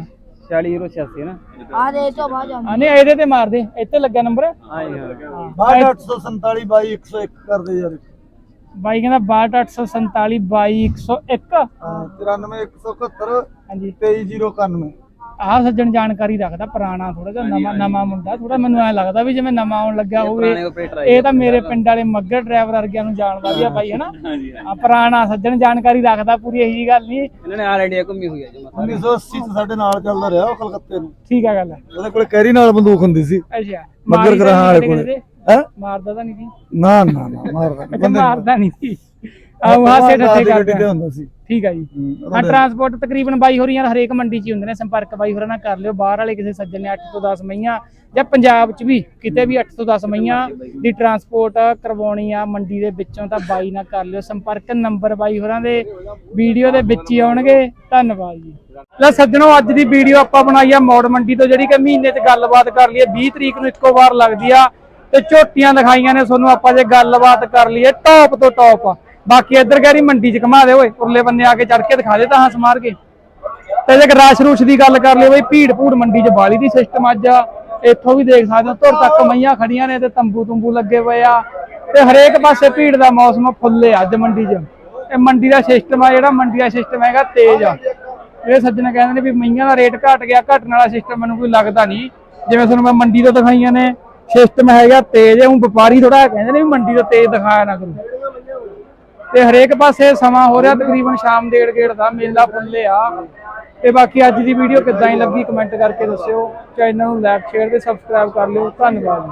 C: 40086 ਹੈ ਨਾ?
A: ਆ ਨਹੀਂ ਇਹਦੇ ਤੇ ਮਾਰ ਦੇ। ਇੱਥੇ ਲੱਗਾ ਨੰਬਰ।
C: ਹਾਂਜੀ ਹਾਂ।
B: 847 ਬਾਈ 101 ਕਰਦੇ ਯਾਰ।
A: ਬਾਈ ਕਹਿੰਦਾ 62847 22101
B: 93 171
A: ਹਾਂਜੀ।
B: 23091
A: ਆਹ ਸੱਜਣ ਜਾਣਕਾਰੀ ਰੱਖਦਾ ਪੁਰਾਣਾ ਥੋੜਾ ਜਿਹਾ ਨਵਾਂ ਨਵਾਂ ਮੁੰਡਾ ਥੋੜਾ ਮੈਨੂੰ ਐ ਲੱਗਦਾ ਵੀ ਜਿਵੇਂ ਨਵਾਂ ਆਉਣ ਲੱਗਾ ਹੋਵੇ ਇਹ ਤਾਂ ਮੇਰੇ ਪਿੰਡ ਵਾਲੇ ਮੱਗਰ ਡਰਾਈਵਰ ਵਰਗਿਆਂ ਨੂੰ ਜਾਣਦਾ ਵੀ ਆ ਬਾਈ ਹਨਾ? ਆ ਪੁਰਾਣਾ ਸੱਜਣ ਜਾਣਕਾਰੀ ਰੱਖਦਾ ਪੂਰੀ ਇਹੀ ਗੱਲ ਨਹੀਂ।
C: ਇਹਨਾਂ ਨੇ ਆਲ ਇੰਡੀਆ ਘੁੰਮੀ ਹੋਈ ਹੈ ਜੀ ਮਤਲਬ
B: 1980 ਚ ਸਾਡੇ ਨਾਲ ਚੱਲਦਾ ਰਿਹਾ ਉਹ ਕਲਕੱਤੇ ਨੂੰ।
A: ਠੀਕ ਆ ਗੱਲ।
B: ਉਹਦੇ ਕੋਲੇ ਕੈਰੀ ਨਾਲ ਬੰਦੂਕ ਹੁੰਦੀ ਸੀ।
A: ਅੱਛਾ।
B: ਮੱਗਰ ਗਰਾਹਾਂ ਵਾਲੇ ਕੋਲੇ। ਹੈ?
A: ਮਾਰਦਾ ਤਾਂ ਨਹੀਂ ਸੀ।
B: ਨਾ ਨਾ ਨਾ ਮਾਰਦਾ
A: ਅੱਛਾ ਮਾਰਦਾ ਨਹੀਂ ਸੀ। ਆਹ ਹਾਸੇ ਠੱਠੇ
B: ਗੱਡੀ ਤੇ
A: ਕਰਦਾ
B: ਹੁੰਦਾ ਸੀ।
A: ਠੀਕ ਆ ਜੀ। ਹਾਂ ਟਰਾਂਸਪੋਰਟ ਤਕਰੀਬਨ ਬਾਈ ਹੋਰੀਆਂ ਹਰੇਕ ਮੰਡੀ 'ਚ ਹੀ ਹੁੰਦੇ ਨੇ ਸੰਪਰਕ ਬਾਈ ਹੋਰਾਂ ਨਾਲ ਕਰ ਲਿਓ। ਬਾਹਰ ਵਾਲੇ ਕਿਸੇ ਸੱਜਣ ਨੇ 8 ਤੋਂ 10 ਮਈਆਂ ਜਾਂ ਪੰਜਾਬ 'ਚ ਵੀ ਕਿਤੇ ਵੀ 8 ਤੋਂ 10 ਮਈਆਂ ਦੀ ਟਰਾਂਸਪੋਰਟ ਕਰਵਾਉਣੀ ਆ ਮੰਡੀ ਦੇ ਵਿੱਚੋਂ ਤਾਂ ਬਾਈ ਨਾਲ ਕਰ ਲਿਓ। ਸੰਪਰਕ ਨੰਬਰ ਬਾਈ ਹੋਰਾਂ ਦੇ ਵੀਡੀਓ ਦੇ ਵਿੱਚ ਹੀ ਆਉਣਗੇ। ਧੰਨਵਾਦ ਜੀ। ਲੈ ਸੱਜਣੋ ਅੱਜ ਦੀ ਵੀਡੀਓ ਆਪਾਂ ਬਣਾਈ ਆ ਮੌੜ ਮੰਡੀ ਤੋਂ ਜਿਹੜੀ ਕਿ ਮਹੀਨੇ 'ਚ ਗੱਲਬਾਤ ਕਰ ਲਈਏ। 20 ਤਰੀਕ ਨੂੰ ਇੱਕੋ ਵਾਰ ਲੱਗਦੀ ਆ। ਤੇ ਝੋਟੀਆਂ ਦਿਖਾਈਆਂ ਨੇ, ਤੁਹਾਨੂੰ ਆਪਾਂ ਜੇ ਗੱਲਬਾਤ ਕਰ ਲਈਏ ਟੌਪ ਤੋਂ ਟੌਪ ਬਾਕੀ ਇੱਧਰ ਗੈਰੀ ਮੰਡੀ 'ਚ ਘਮਾ ਦੇ ਓਏ, ਉਰਲੇ ਬੰਨੇ ਆ ਕੇ ਚੜ ਕੇ ਦਿਖਾ ਦੇ ਤਾਂ ਹੱਸ ਮਾਰ ਕੇ। ਤੇ ਜੇ ਰਸ਼ ਰੁਸ਼ ਦੀ ਗੱਲ ਕਰ ਲਈਏ ਬਈ, ਭੀੜ ਭੂੜ ਮੰਡੀ 'ਚ ਬਾਲੀ ਦੀ ਸਿਸਟਮ ਅੱਜ ਇੱਥੋਂ ਵੀ ਦੇਖ ਸਕਦੇ ਹੋ, ਧੁਰ ਤੱਕ ਮਈਆਂ ਖੜੀਆਂ ਨੇ ਤੇ ਤੰਬੂ ਤੁੰਬੂ ਲੱਗੇ ਪਏ ਆ। ਤੇ ਹਰੇਕ ਪਾਸੇ ਭੀੜ ਦਾ ਮੌਸਮ ਫੁੱਲੇ ਆ ਅੱਜ ਮੰਡੀ 'ਚ। ਇਹ ਮੰਡੀ ਦਾ ਸਿਸਟਮ ਆ, ਜਿਹੜਾ ਮੰਡੀ ਦਾ ਸਿਸਟਮ ਹੈਗਾ ਤੇਜ਼ ਆ। ਇਹ ਸੱਜਣ ਕਹਿੰਦੇ ਨੇ ਵੀ ਮਈਆਂ ਦਾ ਰੇਟ ਘਟ ਗਿਆ, ਘਟਣ ਵਾਲਾ ਸਿਸਟਮ ਮੈਨੂੰ ਕੋਈ ਲੱਗਦਾ ਨਹੀਂ। ਜਿਵੇਂ ਤੁਹਾਨੂੰ ਮੈਂ ਮੰਡੀ ਤੋਂ ਦਿਖਾਈਆਂ ਨੇ ਸਿਸਟਮ ਹੈਗਾ, ਤੇਜ਼ ਹੈ ਉਹ ਵਪਾਰੀ ਥੋੜਾ ਕਹਿੰਦੇ ਨੇ ਵੀ ਮੰਡੀ ਦਾ ਤੇਜ਼ ਦਿਖਾਇਆ ਨਾ ਕਰੋ। ਤੇ ਹਰੇਕ ਪਾਸੇ ਸਮਾਂ ਹੋ ਰਿਹਾ, ਤਕਰੀਬਨ ਸ਼ਾਮ ਡੇਢ ਗੇੜ ਦਾ, ਮੇਲਾ ਫੁੱਲੇ ਆ। ਤੇ ਬਾਕੀ ਅੱਜ ਦੀ ਵੀਡੀਓ ਕਿੱਦਾਂ ਹੀ ਲੱਗੀ ਕਮੈਂਟ ਕਰਕੇ ਦੱਸਿਓ। ਚੈਨਲ ਨੂੰ ਲਾਈਕ ਸ਼ੇਅਰ ਤੇ ਸਬਸਕ੍ਰਾਈਬ ਕਰ ਲਿਓ। ਧੰਨਵਾਦ।